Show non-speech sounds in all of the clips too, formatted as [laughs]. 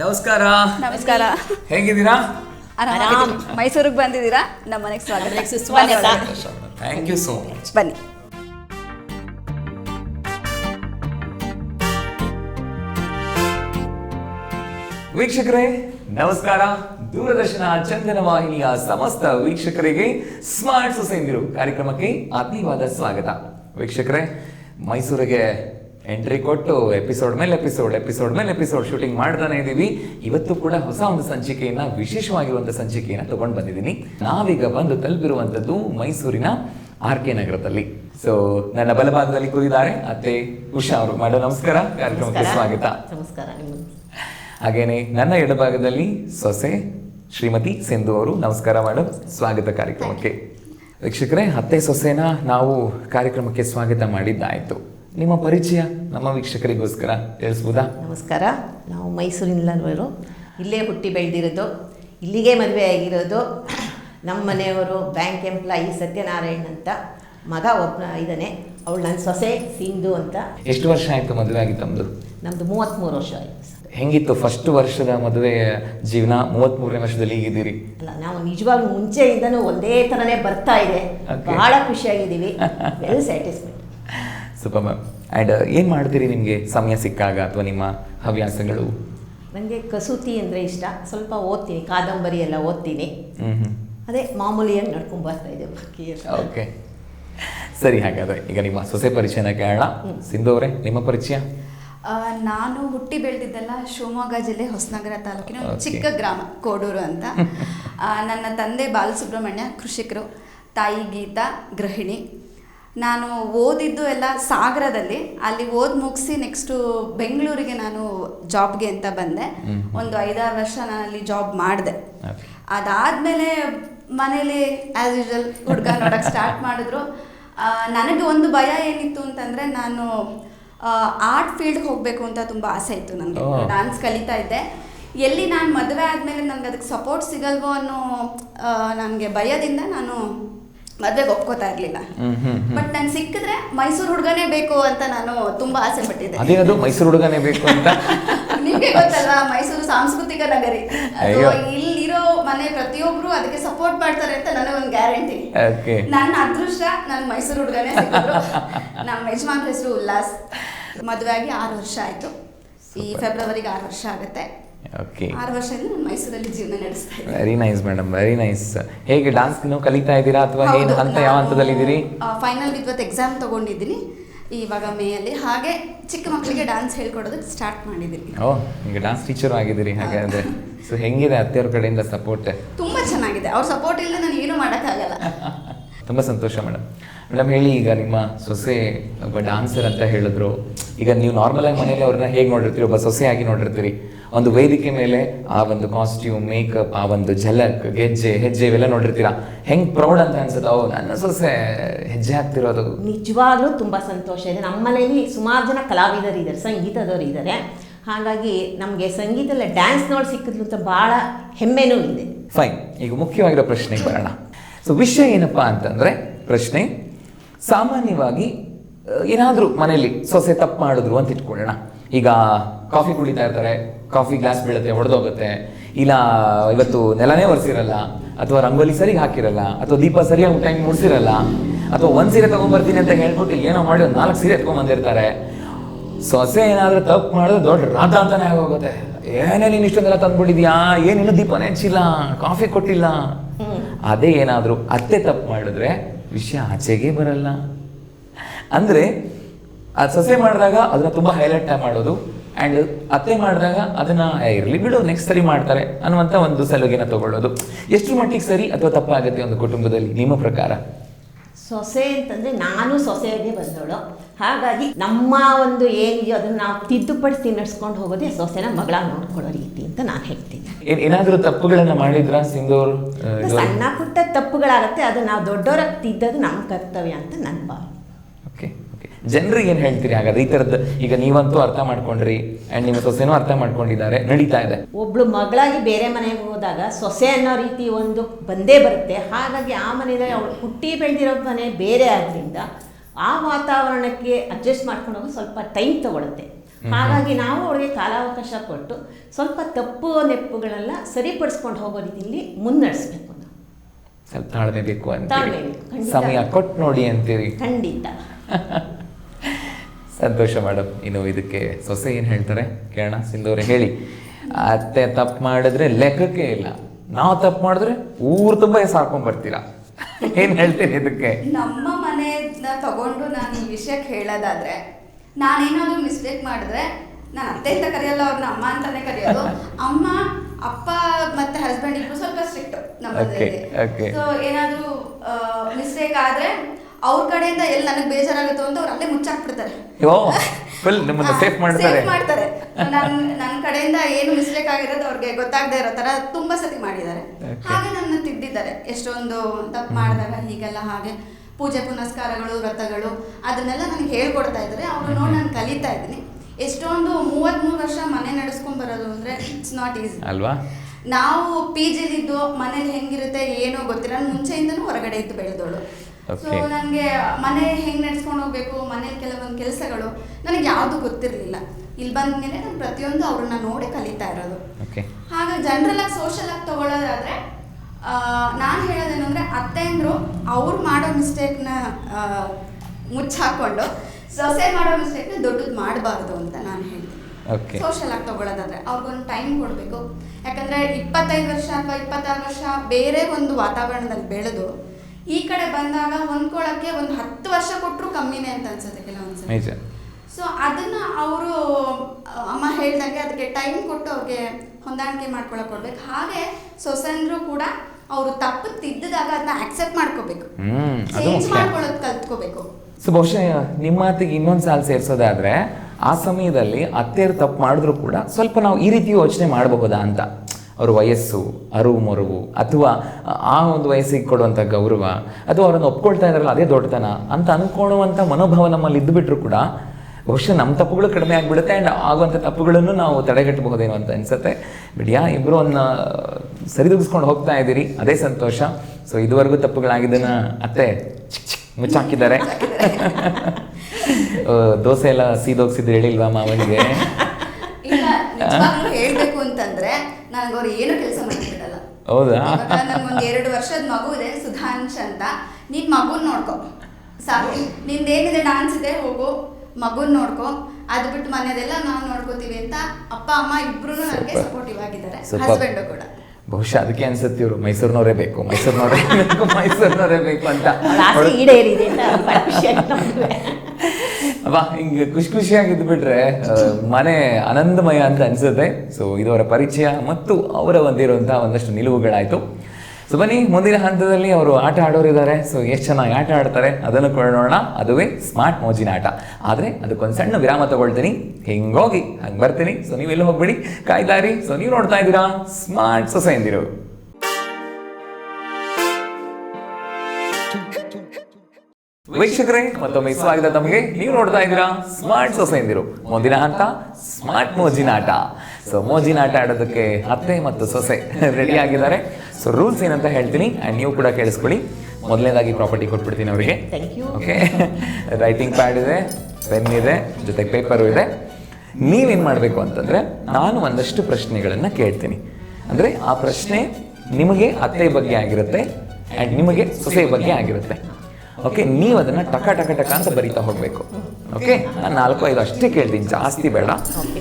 ನಮಸ್ಕಾರ. ನಮಸ್ಕಾರ. ಹೇಗಿದ್ದೀರಾ? ಮೈಸೂರಿಗೆ ಬಂದಿದ್ದೀರಾ? ನಮ್ಮ ಮನೆಗೆ ಸ್ವಾಗತ. ಥ್ಯಾಂಕ್ ಯು ಸೋ ಮಚ್ ಬನ್ನಿ. ವೀಕ್ಷಕರೇ ನಮಸ್ಕಾರ. ದೂರದರ್ಶನ ಚಂದನ ವಾಹಿನಿಯ ಸಮಸ್ತ ವೀಕ್ಷಕರಿಗೆ ಸ್ಮಾರ್ಟ್ ಸೊಸೈಂದಿರು ಕಾರ್ಯಕ್ರಮಕ್ಕೆ ಆತ್ಮೀಯವಾದ ಸ್ವಾಗತ. ವೀಕ್ಷಕರೇ ಮೈಸೂರಿಗೆ ಎಂಟ್ರಿ ಕೊಟ್ಟು ಎಪಿಸೋಡ್ ಮೇಲೆ ಎಪಿಸೋಡ್ ಎಪಿಸೋಡ್ ಮೇಲೆ ಎಪಿಸೋಡ್ ಶೂಟಿಂಗ್ ಮಾಡ್ತಾನೆ ಇದ್ದೀವಿ. ಇವತ್ತು ಕೂಡ ಹೊಸ ಒಂದು ಸಂಚಿಕೆಯನ್ನ ವಿಶೇಷವಾಗಿರುವಂತಹ ಸಂಚಿಕೆಯನ್ನ ತಗೊಂಡು ಬಂದಿದ್ದೀನಿ. ನಾವೀಗ ಬಂದು ತಲುಪಿರುವಂಥದ್ದು ಮೈಸೂರಿನ ಆರ್ ಕೆ ನಗರದಲ್ಲಿ. ಸೊ ನನ್ನ ಬಲಭಾಗದಲ್ಲಿ ಕೂರಿದ್ದಾರೆ ಅತ್ತೆ ಉಷಾ ಅವರು ಮಾಡೋ ನಮಸ್ಕಾರ. ಕಾರ್ಯಕ್ರಮಕ್ಕೆ ಸ್ವಾಗತ. ನಮಸ್ಕಾರ. ಹಾಗೇನೆ ನನ್ನ ಎಡಭಾಗದಲ್ಲಿ ಸೊಸೆ ಶ್ರೀಮತಿ ಸಿಂಧು ಅವರು ನಮಸ್ಕಾರ ಮೇಡಮ್ ಸ್ವಾಗತ ಕಾರ್ಯಕ್ರಮಕ್ಕೆ. ವೀಕ್ಷಕರೇ ಅತ್ತೆ ಸೊಸೆನ ನಾವು ಕಾರ್ಯಕ್ರಮಕ್ಕೆ ಸ್ವಾಗತ ಮಾಡಿದ್ದಾಯ್ತು. ನಿಮ್ಮ ಪರಿಚಯ ನಮ್ಮ ವೀಕ್ಷಕರಿಗೋಸ್ಕರ ತಿಳಿಸ್ಬೋದಾ? ನಮಸ್ಕಾರ. ನಾವು ಮೈಸೂರಿನಲ್ಲವರು ಇಲ್ಲೇ ಹುಟ್ಟಿ ಬೆಳೆದಿರೋದು. ಇಲ್ಲಿಗೆ ಮದುವೆ ಆಗಿರೋದು. ನಮ್ಮ ಮನೆಯವರು ಬ್ಯಾಂಕ್ ಎಂಪ್ಲಾಯಿ ಸತ್ಯನಾರಾಯಣ್ ಅಂತ ಮಗ ಒಬ್ಬ ಇದ್ದಾನೆ. ಅವಳು ನನ್ನ ಸೊಸೆ ಸಿಂಧು ಅಂತ. ಎಷ್ಟು ವರ್ಷ ಆಯ್ತು ಮದುವೆ ಆಗಿ ತಮ್ಮದು ನಮ್ಮದು ಮೂವತ್ತ್ಮೂರು ವರ್ಷ ಆಯಿತು ಸರ್. ಹೆಂಗಿತ್ತು ಫಸ್ಟ್ ವರ್ಷದ ಮದುವೆ ಜೀವನ? ಮೂವತ್ತ್ಮೂರನೇ ವರ್ಷದಲ್ಲಿ ಹೀಗಿದ್ದೀರಿ? ಅಲ್ಲ ನಾವು ನಿಜವಾಗ್ಲೂ ಮುಂಚೆಯಿಂದನೂ ಒಂದೇ ಥರನೇ ಬರ್ತಾ ಇದೆ. ಬಹಳ ಖುಷಿಯಾಗಿದ್ದೀವಿ. Well satisfied super ma'am and ಏನು ಮಾಡ್ತೀರಿ ನಿಮಗೆ? ಸಮಯ ಸಿಕ್ಕಾಗ ಅಥವಾ ನಿಮ್ಮ ಹವ್ಯಾಸಗಳು? ನನಗೆ ಕಸೂತಿ ಅಂದರೆ ಇಷ್ಟ. ಸ್ವಲ್ಪ ಓದ್ತೀನಿ ಕಾದಂಬರಿ ಎಲ್ಲ ಓದ್ತೀನಿ. ಹ್ಞೂ ಹ್ಞೂ ಅದೇ ಮಾಮೂಲಿಯಾಗಿ ನಡ್ಕೊಂಡು ಬರ್ತಾ ಇದ್ದೇವೆ ಬಾಕಿ. ಓಕೆ. ಸರಿ ಹಾಗಾದರೆ ಈಗ ನಿಮ್ಮ ಸೊಸೆ ಪರಿಚಯನ ಕೇಳೋಣ. ಸಿಂಧು ಅವರೇ ನಿಮ್ಮ ಪರಿಚಯ? ನಾನು ಹುಟ್ಟಿ ಬೆಳೆದಿದ್ದೆಲ್ಲ ಶಿವಮೊಗ್ಗ ಜಿಲ್ಲೆ ಹೊಸನಗರ ತಾಲೂಕಿನ ಒಂದು ಚಿಕ್ಕ ಗ್ರಾಮ ಕೋಡೂರು ಅಂತ. ನನ್ನ ತಂದೆ ಬಾಲಸುಬ್ರಹ್ಮಣ್ಯ ಕೃಷಿಕರು ತಾಯಿ ಗೀತಾ ಗೃಹಿಣಿ. ನಾನು ಓದಿದ್ದು ಎಲ್ಲ ಸಾಗರದಲ್ಲಿ. ಅಲ್ಲಿ ಓದ್ ಮುಗಿಸಿ ನೆಕ್ಸ್ಟು ಬೆಂಗಳೂರಿಗೆ ನಾನು ಜಾಬ್ಗೆ ಅಂತ ಬಂದೆ. ಒಂದು ಐದಾರು ವರ್ಷ ನಾನು ಅಲ್ಲಿ ಜಾಬ್ ಮಾಡಿದೆ ಅದಾದ್ಮೇಲೆ ಮನೇಲಿ ಆ್ಯಸ್ ಯೂಶಲ್ ಹುಡುಗ ನೋಡಕ್ ಸ್ಟಾರ್ಟ್ ಮಾಡಿದ್ರು. ನನಗೆ ಒಂದು ಭಯ ಏನಿತ್ತು ಅಂತಂದರೆ ನಾನು ಆರ್ಟ್ ಫೀಲ್ಡ್ಗೆ ಹೋಗಬೇಕು ಅಂತ ತುಂಬ ಆಸೆ ಇತ್ತು ನನಗೆ. ಡಾನ್ಸ್ ಡ್ಯಾನ್ಸ್ ಕಲಿತಾ ಇದ್ದೆ. ಎಲ್ಲಿ ನಾನು ಮದುವೆ ಆದಮೇಲೆ ನನಗೆ ಅದಕ್ಕೆ ಸಪೋರ್ಟ್ ಸಿಗಲ್ವೋ ಅನ್ನೋ ನನಗೆ ಭಯದಿಂದ ನಾನು ಮದುವೆಗೆ ಒಪ್ಕೋತಾ ಇರಲಿಲ್ಲ. ಬಟ್ ನಾನು ಸಿಕ್ಕಿದ್ರೆ ಮೈಸೂರು ಹುಡುಗನೇ ಬೇಕು ಅಂತ ನಾನು ತುಂಬಾ ಆಸೆ ಪಟ್ಟಿದ್ದೆ. ಅದೇನದು? ಮೈಸೂರು ಹುಡುಗನೇ ಬೇಕು ಅಂತ? ನಿಮ್ಗೆ ಗೊತ್ತಲ್ವಾ? ಮೈಸೂರು ಸಾಂಸ್ಕೃತಿಕ ನಗರಿ. ಇಲ್ಲಿರೋ ಮನೆ ಪ್ರತಿಯೊಬ್ರು ಅದಕ್ಕೆ ಸಪೋರ್ಟ್ ಮಾಡ್ತಾರೆ ಅಂತ ನನಗೊಂದು ಗ್ಯಾರಂಟಿ ಓಕೆ ನನ್ನ ಅದೃಷ್ಟ ನನ್ನ ಮೈಸೂರು ಹುಡುಗನೇ ಸಿಕ್ಕಿದ್ರು. ನಮ್ಮ ಯಜಮಾನ್ ಹೆಸರು ಉಲ್ಲಾಸ್. ಮದುವೆ ಆಗಿ ಆರು ವರ್ಷ ಆಯ್ತು. ಈ ಫೆಬ್ರವರಿಗೆ ಆರು ವರ್ಷ ಆಗುತ್ತೆ. ಓಕೆ ಆರು ವರ್ಷದಿಂದ ಮೈಸೂರಲ್ಲಿ ಜೀವನ ನಡೆಸ್ತಾ ಇದ್ದೀನಿ. Very nice madam very nice ಹೇಗೆ ಡ್ಯಾನ್ಸ್ ನೀವು ಕಲಿತಾ ಇದ್ದೀರಾ ಅಥವಾ ಏನು ಹಂತ ಯಾವ ಹಂತದಲ್ಲಿದ್ದೀರಿ ಫೈನಲ್ ವಿದ್ವತ್ ಎಕ್ಸಾಮ್ ತಗೊಂಡಿದ್ದೀನಿ. ಇವಾಗ ಮೇಯಲ್ಲಿ ಹಾಗೆ ಚಿಕ್ಕ ಮಕ್ಕಳಿಗೆ ಡ್ಯಾನ್ಸ್ ಹೇಳ್ಕೊಡೋದಕ್ಕೆ ಸ್ಟಾರ್ಟ್ ಮಾಡಿದ್ದೀನಿ. ಓ ಈಗ ಡಾನ್ಸ್ ಟೀಚರ್ ಆಗಿದ್ದೀರಿ ಹಾಗಾದ್ರೆ. ಸೊ ಹೆಂಗಿದೆ ಅತ್ತೆಯವ್ರ ಕಡೆಯಿಂದ ಸಪೋರ್ಟ್ ತುಂಬ ಚೆನ್ನಾಗಿದೆ. ಅವ್ರ ಸಪೋರ್ಟ್ ಇಲ್ಲದೆ ನಾನು ಏನೂ ಮಾಡೋಕ್ಕಾಗಲ್ಲ. [laughs] ತುಂಬ ಸಂತೋಷ ಮೇಡಮ್ ಮೇಡಮ್ ಹೇಳಿ ಈಗ ನಿಮ್ಮ ಸೊಸೆ ಒಬ್ಬ ಡಾನ್ಸರ್ ಅಂತ ಹೇಳಿದ್ರು. ಈಗ ನೀವು ನಾರ್ಮಲ್ ಆಗಿ ಮನೇಲಿ ಅವ್ರನ್ನ ಹೇಗೆ ನೋಡಿರ್ತೀರಿ? ಒಬ್ಬ ಸೊಸೆಯಾಗಿ ನೋಡಿರ್ತೀರಿ. ಒಂದು ವೇದಿಕೆ ಮೇಲೆ ಆ ಒಂದು ಕಾಸ್ಟ್ಯೂಮ್ ಮೇಕಪ್ ಆ ಒಂದು ಝಲಕ್ ಗೆಜ್ಜೆ ಹೆಜ್ಜೆ ಇವೆಲ್ಲ ನೋಡಿರ್ತೀರಾ? ಹೆಂಗ್ ಪ್ರೌಡ್ ಅಂತ ಅನ್ಸುತ್ತೆ? ಓ ನನ್ನ ಸೊಸೆ ಹೆಜ್ಜೆ ಹಾಕ್ತಿರೋದು. ನಿಜವಾಗ್ಲೂ ತುಂಬಾ ಸಂತೋಷ ಇದೆ. ನಮ್ಮ ಮನೇಲಿ ಸುಮಾರು ಜನ ಕಲಾವಿದರು ಇದ್ದಾರೆ ಸಂಗೀತದವರು ಇದ್ದಾರೆ. ಹಾಗಾಗಿ ನಮಗೆ ಸಂಗೀತದಲ್ಲಿ ಡ್ಯಾನ್ಸ್ ನೋಡಿ ಸಿಕ್ಕಿದ್ಲು ಅಂತ ಭಾಳ ಹೆಮ್ಮೆನೂ ಇದೆ. ಫೈನ್ ಈಗ ಮುಖ್ಯವಾಗಿರೋ ಪ್ರಶ್ನೆಗೆ ಬರೋಣ. ಸೊ ವಿಷಯ ಏನಪ್ಪ ಅಂತಂದ್ರೆ ಪ್ರಶ್ನೆ ಸಾಮಾನ್ಯವಾಗಿ ಏನಾದರೂ ಮನೆಯಲ್ಲಿ ಸೊಸೆ ತಪ್ಪು ಮಾಡಿದ್ರು ಅಂತ ಇಟ್ಕೊಳ್ಳೋಣ. ಈಗ ಕಾಫಿ ಕುಡಿತಾ ಇರ್ತಾರೆ, ಕಾಫಿ ಗ್ಲಾಸ್ ಬೀಳುತ್ತೆ ಹೊಡೆದೋಗುತ್ತೆ ಇಲ್ಲ, ಇವತ್ತು ನೆಲನೇ ಒರೆಸಿರಲ್ಲ, ಅಥವಾ ರಂಗೋಲಿ ಸರಿಗೆ ಹಾಕಿರಲ್ಲ, ಅಥವಾ ದೀಪ ಸರಿಯಾಗಿ ಟೈಮ್ ಮುಡಿಸಿರಲ್ಲ, ಅಥವಾ ಒಂದ್ ಸೀರೆ ತಗೊಂಡ್ಬರ್ತೀನಿ ಅಂತ ಹೇಳ್ಬಿಟ್ಟು ಏನೋ ಮಾಡಿ ಒಂದು ನಾಲ್ಕು ಸೀರೆ ಎತ್ಕೊಂಡ್ಬಂದಿರ್ತಾರೆ ಸೊಸೆ ಏನಾದ್ರೂ ತಪ್ಪು ಮಾಡಿದ್ರೆ ದೊಡ್ಡ ರಾಧ ಅಂತಾನೆ ಆಗೋಗುತ್ತೆ. ಏನೇ ನೀನು ಇಷ್ಟೊಂದೆಲ್ಲ ತಂದ್ಬಿಟ್ಟಿದ್ಯಾ? ಏನಿನ್ನೂ ದೀಪನೇ ಹಚ್ಚಿಲ್ಲ ಕಾಫಿ ಕೊಟ್ಟಿಲ್ಲ. ಅದೇ ಏನಾದರೂ ಅತ್ತೆ ತಪ್ಪು ಮಾಡಿದ್ರೆ ವಿಷಯ ಆಚೆಗೆ ಬರಲ್ಲ. ಅಂದ್ರೆ ಆ ಸೊಸೆ ಮಾಡಿದಾಗ ಅದನ್ನ ತುಂಬಾ ಹೈಲೈಟ್ ಮಾಡೋದು ಅಂಡ್ ಅತ್ತೆ ಮಾಡಿದಾಗ ಅದನ್ನ ಇರಲಿ ಬಿಡು ನೆಕ್ಸ್ಟ್ ಸರಿ ಮಾಡ್ತಾರೆ ಅನ್ನುವಂಥ ಒಂದು ಸಲುಗೆನ ತಗೊಳ್ಳೋದು. ಎಷ್ಟು ಮಟ್ಟಿಗೆ ಸರಿ ಅಥವಾ ತಪ್ಪಾಗುತ್ತೆ ಒಂದು ಕುಟುಂಬದಲ್ಲಿ ನಿಮ್ಮ ಪ್ರಕಾರ? ಸೊಸೆ ಅಂತಂದರೆ ನಾನು ಸೊಸೆಯಾಗೆ ಬಂದವಳು. ಹಾಗಾಗಿ ನಮ್ಮ ಒಂದು ಏನಿದೆಯೋ ಅದನ್ನು ನಾವು ತಿದ್ದುಪಡಿಸಿ ನಡ್ಸ್ಕೊಂಡು ಹೋಗೋದೇ ಸೊಸೆನ ಮಗಳ ನೋಡ್ಕೊಳ್ಳೋ ರೀತಿ ಅಂತ ನಾನು ಹೇಳ್ತೀನಿ. ಏನಾದರೂ ತಪ್ಪುಗಳನ್ನು ಮಾಡಿದ್ರ ಸಿಂಧೂರು ಸಣ್ಣ ಪುಟ್ಟ ತಪ್ಪುಗಳಾಗತ್ತೆ ಅದು ನಾವು ದೊಡ್ಡವರಾಗಿ ತಿದ್ದೋದು ನಮ್ಮ ಕರ್ತವ್ಯ ಅಂತ ನನ್ನ ಭಾವ ಓಕೆ ಓಕೆ ಜನರಿಗೆ ಏನು ಹೇಳ್ತೀರಿ? ಹಾಗಾದ್ರೆ ಈ ಥರದ್ದು ಈಗ ನೀವಂತೂ ಅರ್ಥ ಮಾಡ್ಕೊಂಡ್ರಿ ಆ್ಯಂಡ್ ನಿಮ್ಮ ಸೊಸೆನೂ ಅರ್ಥ ಮಾಡ್ಕೊಂಡಿದ್ದಾರೆ ನಡೀತಾ ಇದೆ. ಒಬ್ಳು ಮಗಳಾಗಿ ಬೇರೆ ಮನೆಗೆ ಹೋದಾಗ ಸೊಸೆ ಅನ್ನೋ ರೀತಿ ಒಂದು ಬಂದೇ ಬರುತ್ತೆ. ಹಾಗಾಗಿ ಆ ಮನೆಯಲ್ಲಿ ಅವಳು ಹುಟ್ಟಿ ಬೆಳೆದಿರೋ ಮನೆ ಬೇರೆ ಆದ್ರಿಂದ ಆ ವಾತಾವರಣಕ್ಕೆ ಅಡ್ಜಸ್ಟ್ ಮಾಡ್ಕೊಂಡು ಸ್ವಲ್ಪ ಟೈಮ್ ತಗೊಳುತ್ತೆ. ಹಾಗಾಗಿ ನಾವು ಅವಳಿಗೆ ಕಾಲಾವಕಾಶ ಕೊಟ್ಟು ಸ್ವಲ್ಪ ತಪ್ಪು ನೆಪ್ಪುಗಳೆಲ್ಲ ಸರಿಪಡಿಸ್ಕೊಂಡು ಹೋಗೋ ರೀತಿಯಲ್ಲಿ ಮುನ್ನಡೆಸ್ಬೇಕು ಸ್ವಲ್ಪ ತಾಳ್ಮೆ ಬೇಕು ಅಂತ ಸಮಯ ಕೊಟ್ಟು ನೋಡಿ ಅಂತೀರಿ. ಖಂಡಿತ. [laughs] ಸಂತೋಷ ಮೇಡಮ್ ಇನ್ನು ಇದಕ್ಕೆ ಸೊಸೆ ಏನು ಹೇಳ್ತಾರೆ? ಕೇಳೋಣ ಸಿಂಧೂರೆ ಹೇಳಿ. ಅತ್ತೆ ತಪ್ಪು ಮಾಡಿದ್ರೆ ಲೆಕ್ಕಕ್ಕೆ ಇಲ್ಲ. ನಾವು ತಪ್ಪು ಮಾಡಿದ್ರೆ ಊರು ತುಂಬ ಸಾರ್ಕೊಂಡ್ ಬರ್ತೀರಾ? ಏನು ಹೇಳ್ತೀನಿ ಇದಕ್ಕೆ? ನಮ್ಮ ಮನೆಯನ್ನ ತಗೊಂಡು ನಾನು ಈ ವಿಷಯಕ್ಕೆ ಹೇಳೋದಾದ್ರೆ ನಾನೇನಾದರೂ ಮಿಸ್ಟೇಕ್ ಮಾಡಿದ್ರೆ ನಾನು ಅತ್ತೆ ಅಂತ ಕರೆಯಲ್ಲ ಅವ್ರನ್ನ ಅಮ್ಮ ಅಂತಾನೆ ಕರೆಯೋದು. ಅಮ್ಮ ಅಪ್ಪ ಮತ್ತೆ ಹಸ್ಬೆಂಡ್ ಇಬ್ರು ಸ್ವಲ್ಪ ಸ್ಟ್ರಿಕ್ಟ್ ನಮ್ಮ. ಸೊ ಏನಾದ್ರೂ ಮಿಸ್ಟೇಕ್ ಆದ್ರೆ ಅವ್ರ ಕಡೆಯಿಂದ ಎಲ್ಲಿ ನನಗೆ ಬೇಜಾರಾಗುತ್ತೋ ಅಂತ ಅವ್ರು ಅಲ್ಲೇ ಮುಚ್ಚಾಕ್ಬಿಡ್ತಾರೆ. ಫುಲ್ ನಿಮ್ಮನ್ನ ಸೇಫ್ ಮಾಡ್ತಾರೆ. ಮಾಡ್ತಾರೆ. ನನ್ ನನ್ನ ಕಡೆಯಿಂದ ಏನು ಮಿಸ್ಟೇಕ್ ಆಗಿರೋದು ಅವ್ರಿಗೆ ಗೊತ್ತಾಗದೆ ಇರೋ ತರ ತುಂಬಾ ಸತಿ ಮಾಡಿದ್ದಾರೆ. ಹಾಗೆ ನನ್ನ ತಿದ್ದಿದ್ದಾರೆ. ಎಷ್ಟೊಂದು ತಪ್ಪು ಮಾಡಿದಾಗ ಹೀಗೆಲ್ಲ ಹಾಗೆ ಪೂಜೆ ಪುನಸ್ಕಾರಗಳು ವ್ರತಗಳು ಅದನ್ನೆಲ್ಲ ನನಗೆ ಹೇಳ್ಕೊಡ್ತಾ ಇದ್ದಾರೆ. ಅವ್ರು ನೋಡಿ ನಾನು ಕಲಿತಾ ಇದ್ದೀನಿ. ಎಷ್ಟೊಂದು ಮೂವತ್ಮೂರು ವರ್ಷ ಮನೆ ನಡೆಸ್ಕೊಂಡ್ ಬರೋದು ಅಂದ್ರೆ ಇಟ್ಸ್ ನಾಟ್ ಈಸಿ ಅಲ್ವಾ? ನಾವು ಪಿ ಜಿಲಿದ್ದು ಮನೇಲಿ ಹೆಂಗಿರುತ್ತೆ ಏನೋ ಗೊತ್ತಿಲ್ಲ. ನಾನು ಮುಂಚೆಯಿಂದನೂ ಹೊರಗಡೆ ಇತ್ತು ಬೆಳೆದೋಳು. ಸೊ. ನನಗೆ ಮನೆ ಹೆಂಗ್ ನಡ್ಸ್ಕೊಂಡು ಹೋಗ್ಬೇಕು? ಮನೆ ಕೆಲವೊಂದು ಕೆಲಸಗಳು ನನಗೆ ಯಾವುದು ಗೊತ್ತಿರಲಿಲ್ಲ. ಇಲ್ಲಿ ಬಂದ ಮೇಲೆ ನಾನು ಪ್ರತಿಯೊಂದು ಅವ್ರನ್ನ ನೋಡಿ ಕಲಿತಾ ಇರೋದು. ಹಾಗೆ ಜನರಲ್ ಆಗಿ ಸೋಷಲ್ ಆಗಿ ತಗೊಳ್ಳೋದಾದ್ರೆ ನಾನು ಹೇಳೋದೇನಂದ್ರೆ ಅತ್ತೆ ಅತ್ತೆಂದ್ರು ಅವ್ರು ಮಾಡೋ ಮಿಸ್ಟೇಕ್ನ ಮುಚ್ಚಾಕೊಂಡು ಸೊಸೆ ಮಾಡೋ ಮಿಸ್ಟೇಕ್ನ ದೊಡ್ಡದು ಮಾಡಬಾರ್ದು ಅಂತ ನಾನು ಹೇಳ್ತೀನಿ ಸೋಷಲ್ ಆಗಿ ತಗೊಳ್ಳೋದಾದ್ರೆ ಅವ್ರಿಗೊಂದು ಟೈಮ್ ಕೊಡಬೇಕು. ಯಾಕಂದ್ರೆ ಇಪ್ಪತ್ತೈದು ವರ್ಷ ಅಥವಾ ಇಪ್ಪತ್ತಾರು ವರ್ಷ ಬೇರೆ ಒಂದು ವಾತಾವರಣದಲ್ಲಿ ಬೆಳೆದು ಈ ಕಡೆ ಬಂದಾಗ ಹೊಂದ್ಕೊಳ್ಳೋಕ್ಕೆ ಒಂದು ಹತ್ತು ವರ್ಷ ಕೊಟ್ಟರು ಕಮ್ಮಿನೇ ಅಂತ ಅನ್ಸುತ್ತೆ ಕೆಲವೊಂದ್ಸಲ. ನಿಜ. ಸೊ ಅದನ್ನ ಅವರು ಅಮ್ಮ ಹೇಳ್ದಂಗೆ ಅದಕ್ಕೆ ಟೈಮ್ ಕೊಟ್ಟು ಅವ್ರಿಗೆ ಹೊಂದಾಣಿಕೆ ಮಾಡ್ಕೊಳಕ್ ಕೊಡ್ಬೇಕು. ಹಾಗೆ ಸೊಸೆಂದ್ರು ಕೂಡ ಅವರು ತಪ್ಪು ತಿದ್ದಿದಾಗ ಅದನ್ನ ಆಕ್ಸೆಪ್ಟ್ ಮಾಡ್ಕೋಬೇಕು. ಹ್ಮ್ ಅದು ಚೇಂಜ್ ಮುಖ್ಯ. ಮಾಡ್ಕೊಳ್ಳೋದು ಕಲ್ತ್ಕೋಬೇಕು. ಸೊ ಬಹುಶಃ ನಿಮ್ಮ ಮಾತಿಗೆ ಇನ್ನೊಂದು ಸಾಲ ಸೇರಿಸೋದಾದ್ರೆ ಆ ಸಮಯದಲ್ಲಿ ಅತ್ತೆಯರು ತಪ್ಪು ಮಾಡಿದ್ರು ಕೂಡ ಸ್ವಲ್ಪ ನಾವು ಈ ರೀತಿ ಯೋಚನೆ ಮಾಡಬಹುದಾ ಅಂತ. ಅವ್ರ ವಯಸ್ಸು ಅರಿವು ಮರುವು ಅಥವಾ ಆ ಒಂದು ವಯಸ್ಸಿಗೆ ಕೊಡುವಂಥ ಗೌರವ ಅಥವಾ ಅವರನ್ನು ಒಪ್ಕೊಳ್ತಾ ಇದ್ರಲ್ಲ ಅದೇ ದೊಡ್ಡತನ ಅಂತ ಅನ್ಕೊಳ್ಳುವಂಥ ಮನೋಭಾವ ನಮ್ಮಲ್ಲಿ ಇದ್ದುಬಿಟ್ರು ಕೂಡ ಬಹುಶಃ ನಮ್ಮ ತಪ್ಪುಗಳು ಕಡಿಮೆ ಆಗಿಬಿಡುತ್ತೆ ಆ್ಯಂಡ್ ಆಗುವಂಥ ತಪ್ಪುಗಳನ್ನು ನಾವು ತಡೆಗಟ್ಟಬಹುದೇನೋ ಅಂತ ಅನಿಸುತ್ತೆ. ಬಿಡಿಯಾ ಇಬ್ಬರು ಅನ್ನ ಸರಿದುಗಿಸ್ಕೊಂಡು ಹೋಗ್ತಾ ಇದ್ದೀರಿ. ಅದೇ ಸಂತೋಷ. ಸೊ ಇದುವರೆಗೂ ತಪ್ಪುಗಳಾಗಿದ್ದನ್ನ ಅತ್ತೆ ಚಿಕ್ ಚಿಕ್ ಮುಚ್ಚಾಕಿದ್ದಾರೆ. [laughs] ದೋಸೆ ಎಲ್ಲ ಸೀದೋಗ್ಸಿದ್ರೆ ಹೇಳಿಲ್ವಾ ಮಾವನಿಗೆ? ನನಗೆ ಅವ್ರು ಏನು ಕೆಲಸ ಮಾಡ್ತಿರಲ್ಲ ಹೌದಾ? ನಂಗೊಂದು ಎರಡು ವರ್ಷದ ಮಗು ಇದೆ ಸುಧಾಂಶ್ ಅಂತ. ನೀನ್ ಮಗುನ್ ನೋಡ್ಕೊ. ಸಾಕು. ನಿಂದೇನಿದೆ ಡಾನ್ಸ್ ಇದೆ ಹೋಗು. ಮಗುನ್ ನೋಡ್ಕೊ. ಅದ್ ಬಿಟ್ಟು ಮನೆದೆಲ್ಲ ನಾವು ನೋಡ್ಕೋತೀವಿ ಅಂತ ಅಪ್ಪ ಅಮ್ಮ ಇಬ್ರು ನನಗೆ. ಸಪೋರ್ಟಿವ್ ಆಗಿದ್ದಾರೆ. ಹಸ್ಬೆಂಡ್ ಹಸ್ಬೆಂಡು ಕೂಡ. ಬಹುಶಃ ಅದಕ್ಕೆ ಅನ್ಸುತ್ತೆ ಇವರು. ಮೈಸೂರಿನವರೇ ಬೇಕು. ಮೈಸೂರಿನವರೇ ಬೇಕು ಮೈಸೂರಿನವರೇ ಬೇಕು ಅಂತ. [laughs] ಅವ ಹಿಂಗೆ ಖುಷಿ ಖುಷಿಯಾಗಿದ್ದು ಬಿಟ್ರೆ ಮನೆ ಆನಂದಮಯ ಅಂತ ಅನ್ಸುತ್ತೆ. ಸೊ ಇದು ಅವರ ಪರಿಚಯ ಮತ್ತು ಅವರ ಒಂದಿರುವಂತಹ ಒಂದಷ್ಟು ನಿಲುವುಗಳಾಯ್ತು. ಸೊ ಬನ್ನಿ, ಮುಂದಿನ ಹಂತದಲ್ಲಿ ಅವರು ಆಟ ಆಡೋರಿದ್ದಾರೆ. ಸೊ ಎಷ್ಟು ಚೆನ್ನಾಗಿ ಆಟ ಆಡ್ತಾರೆ, ಅದನ್ನು ಕೊಳ್ಳೋಣ. ಅದುವೇ ಸ್ಮಾರ್ಟ್ ಮೋಜಿನ ಆಟ. ಆದರೆ, ಅದಕ್ಕೊಂದು ಸಣ್ಣ ವಿರಾಮ ತಗೊಳ್ತೀನಿ. ಹಿಂಗೋಗಿ, ಹಂಗೆ ಬರ್ತೀನಿ. ಸೊ ನೀವೆಲ್ಲ ಹೋಗ್ಬಿಡಿ? ಕಾಯ್ದಾರಿ. ಸೊ ನೀವು ನೋಡ್ತಾ ಇದ್ದೀರಾ? ಸ್ಮಾರ್ಟ್ ಸೊಸೈಂದಿರು. ವೀಕ್ಷಕರೇ ಮತ್ತೊಮ್ಮೆ ಸ್ವಾಗತ ತಮಗೆ. ನೀವು ನೋಡ್ತಾ ಇದ್ದೀರಾ ಸ್ಮಾರ್ಟ್ ಸೊಸೆಂದಿರು ಮುಂದಿನ ಹಂತ ಸ್ಮಾರ್ಟ್ ಮೋಜಿನ ಆಟ. ಸೊ ಮೋಜಿನ ಆಟ ಆಡೋದಕ್ಕೆ ಅತ್ತೆ ಮತ್ತು ಸೊಸೆ ರೆಡಿ ಆಗಿದ್ದಾರೆ. ಸೊ ರೂಲ್ಸ್ ಏನಂತ ಹೇಳ್ತೀನಿ. ಆ್ಯಂಡ್ ನೀವು ಕೂಡ ಕೇಳಿಸ್ಕೊಳ್ಳಿ. ಮೊದಲನೇದಾಗಿ ಪ್ರಾಪರ್ಟಿ ಕೊಟ್ಬಿಡ್ತೀನಿ ಅವರಿಗೆ. ಓಕೆ ರೈಟಿಂಗ್ ಪ್ಯಾಡ್ ಇದೆ ಪೆನ್ ಇದೆ ಜೊತೆಗೆ ಪೇಪರು ಇದೆ. ನೀವೇನು ಮಾಡಬೇಕು ಅಂತಂದರೆ ನಾನು ಒಂದಷ್ಟು ಪ್ರಶ್ನೆಗಳನ್ನು ಕೇಳ್ತೀನಿ. ಅಂದರೆ ಆ ಪ್ರಶ್ನೆ ನಿಮಗೆ ಅತ್ತೆ ಬಗ್ಗೆ ಆಗಿರುತ್ತೆ ಆ್ಯಂಡ್ ನಿಮಗೆ ಸೊಸೆ ಬಗ್ಗೆ ಆಗಿರುತ್ತೆ. ಓಕೆ ನೀವು ಅದನ್ನು ಟಕ ಟಕ ಟಕ ಅಂತ ಬರಿತಾ ಹೋಗಬೇಕು. ಓಕೆ ನಾನು ನಾಲ್ಕು, ಐದು ಅಷ್ಟೇ ಕೇಳ್ತೀನಿ, ಜಾಸ್ತಿ ಬೇಡ.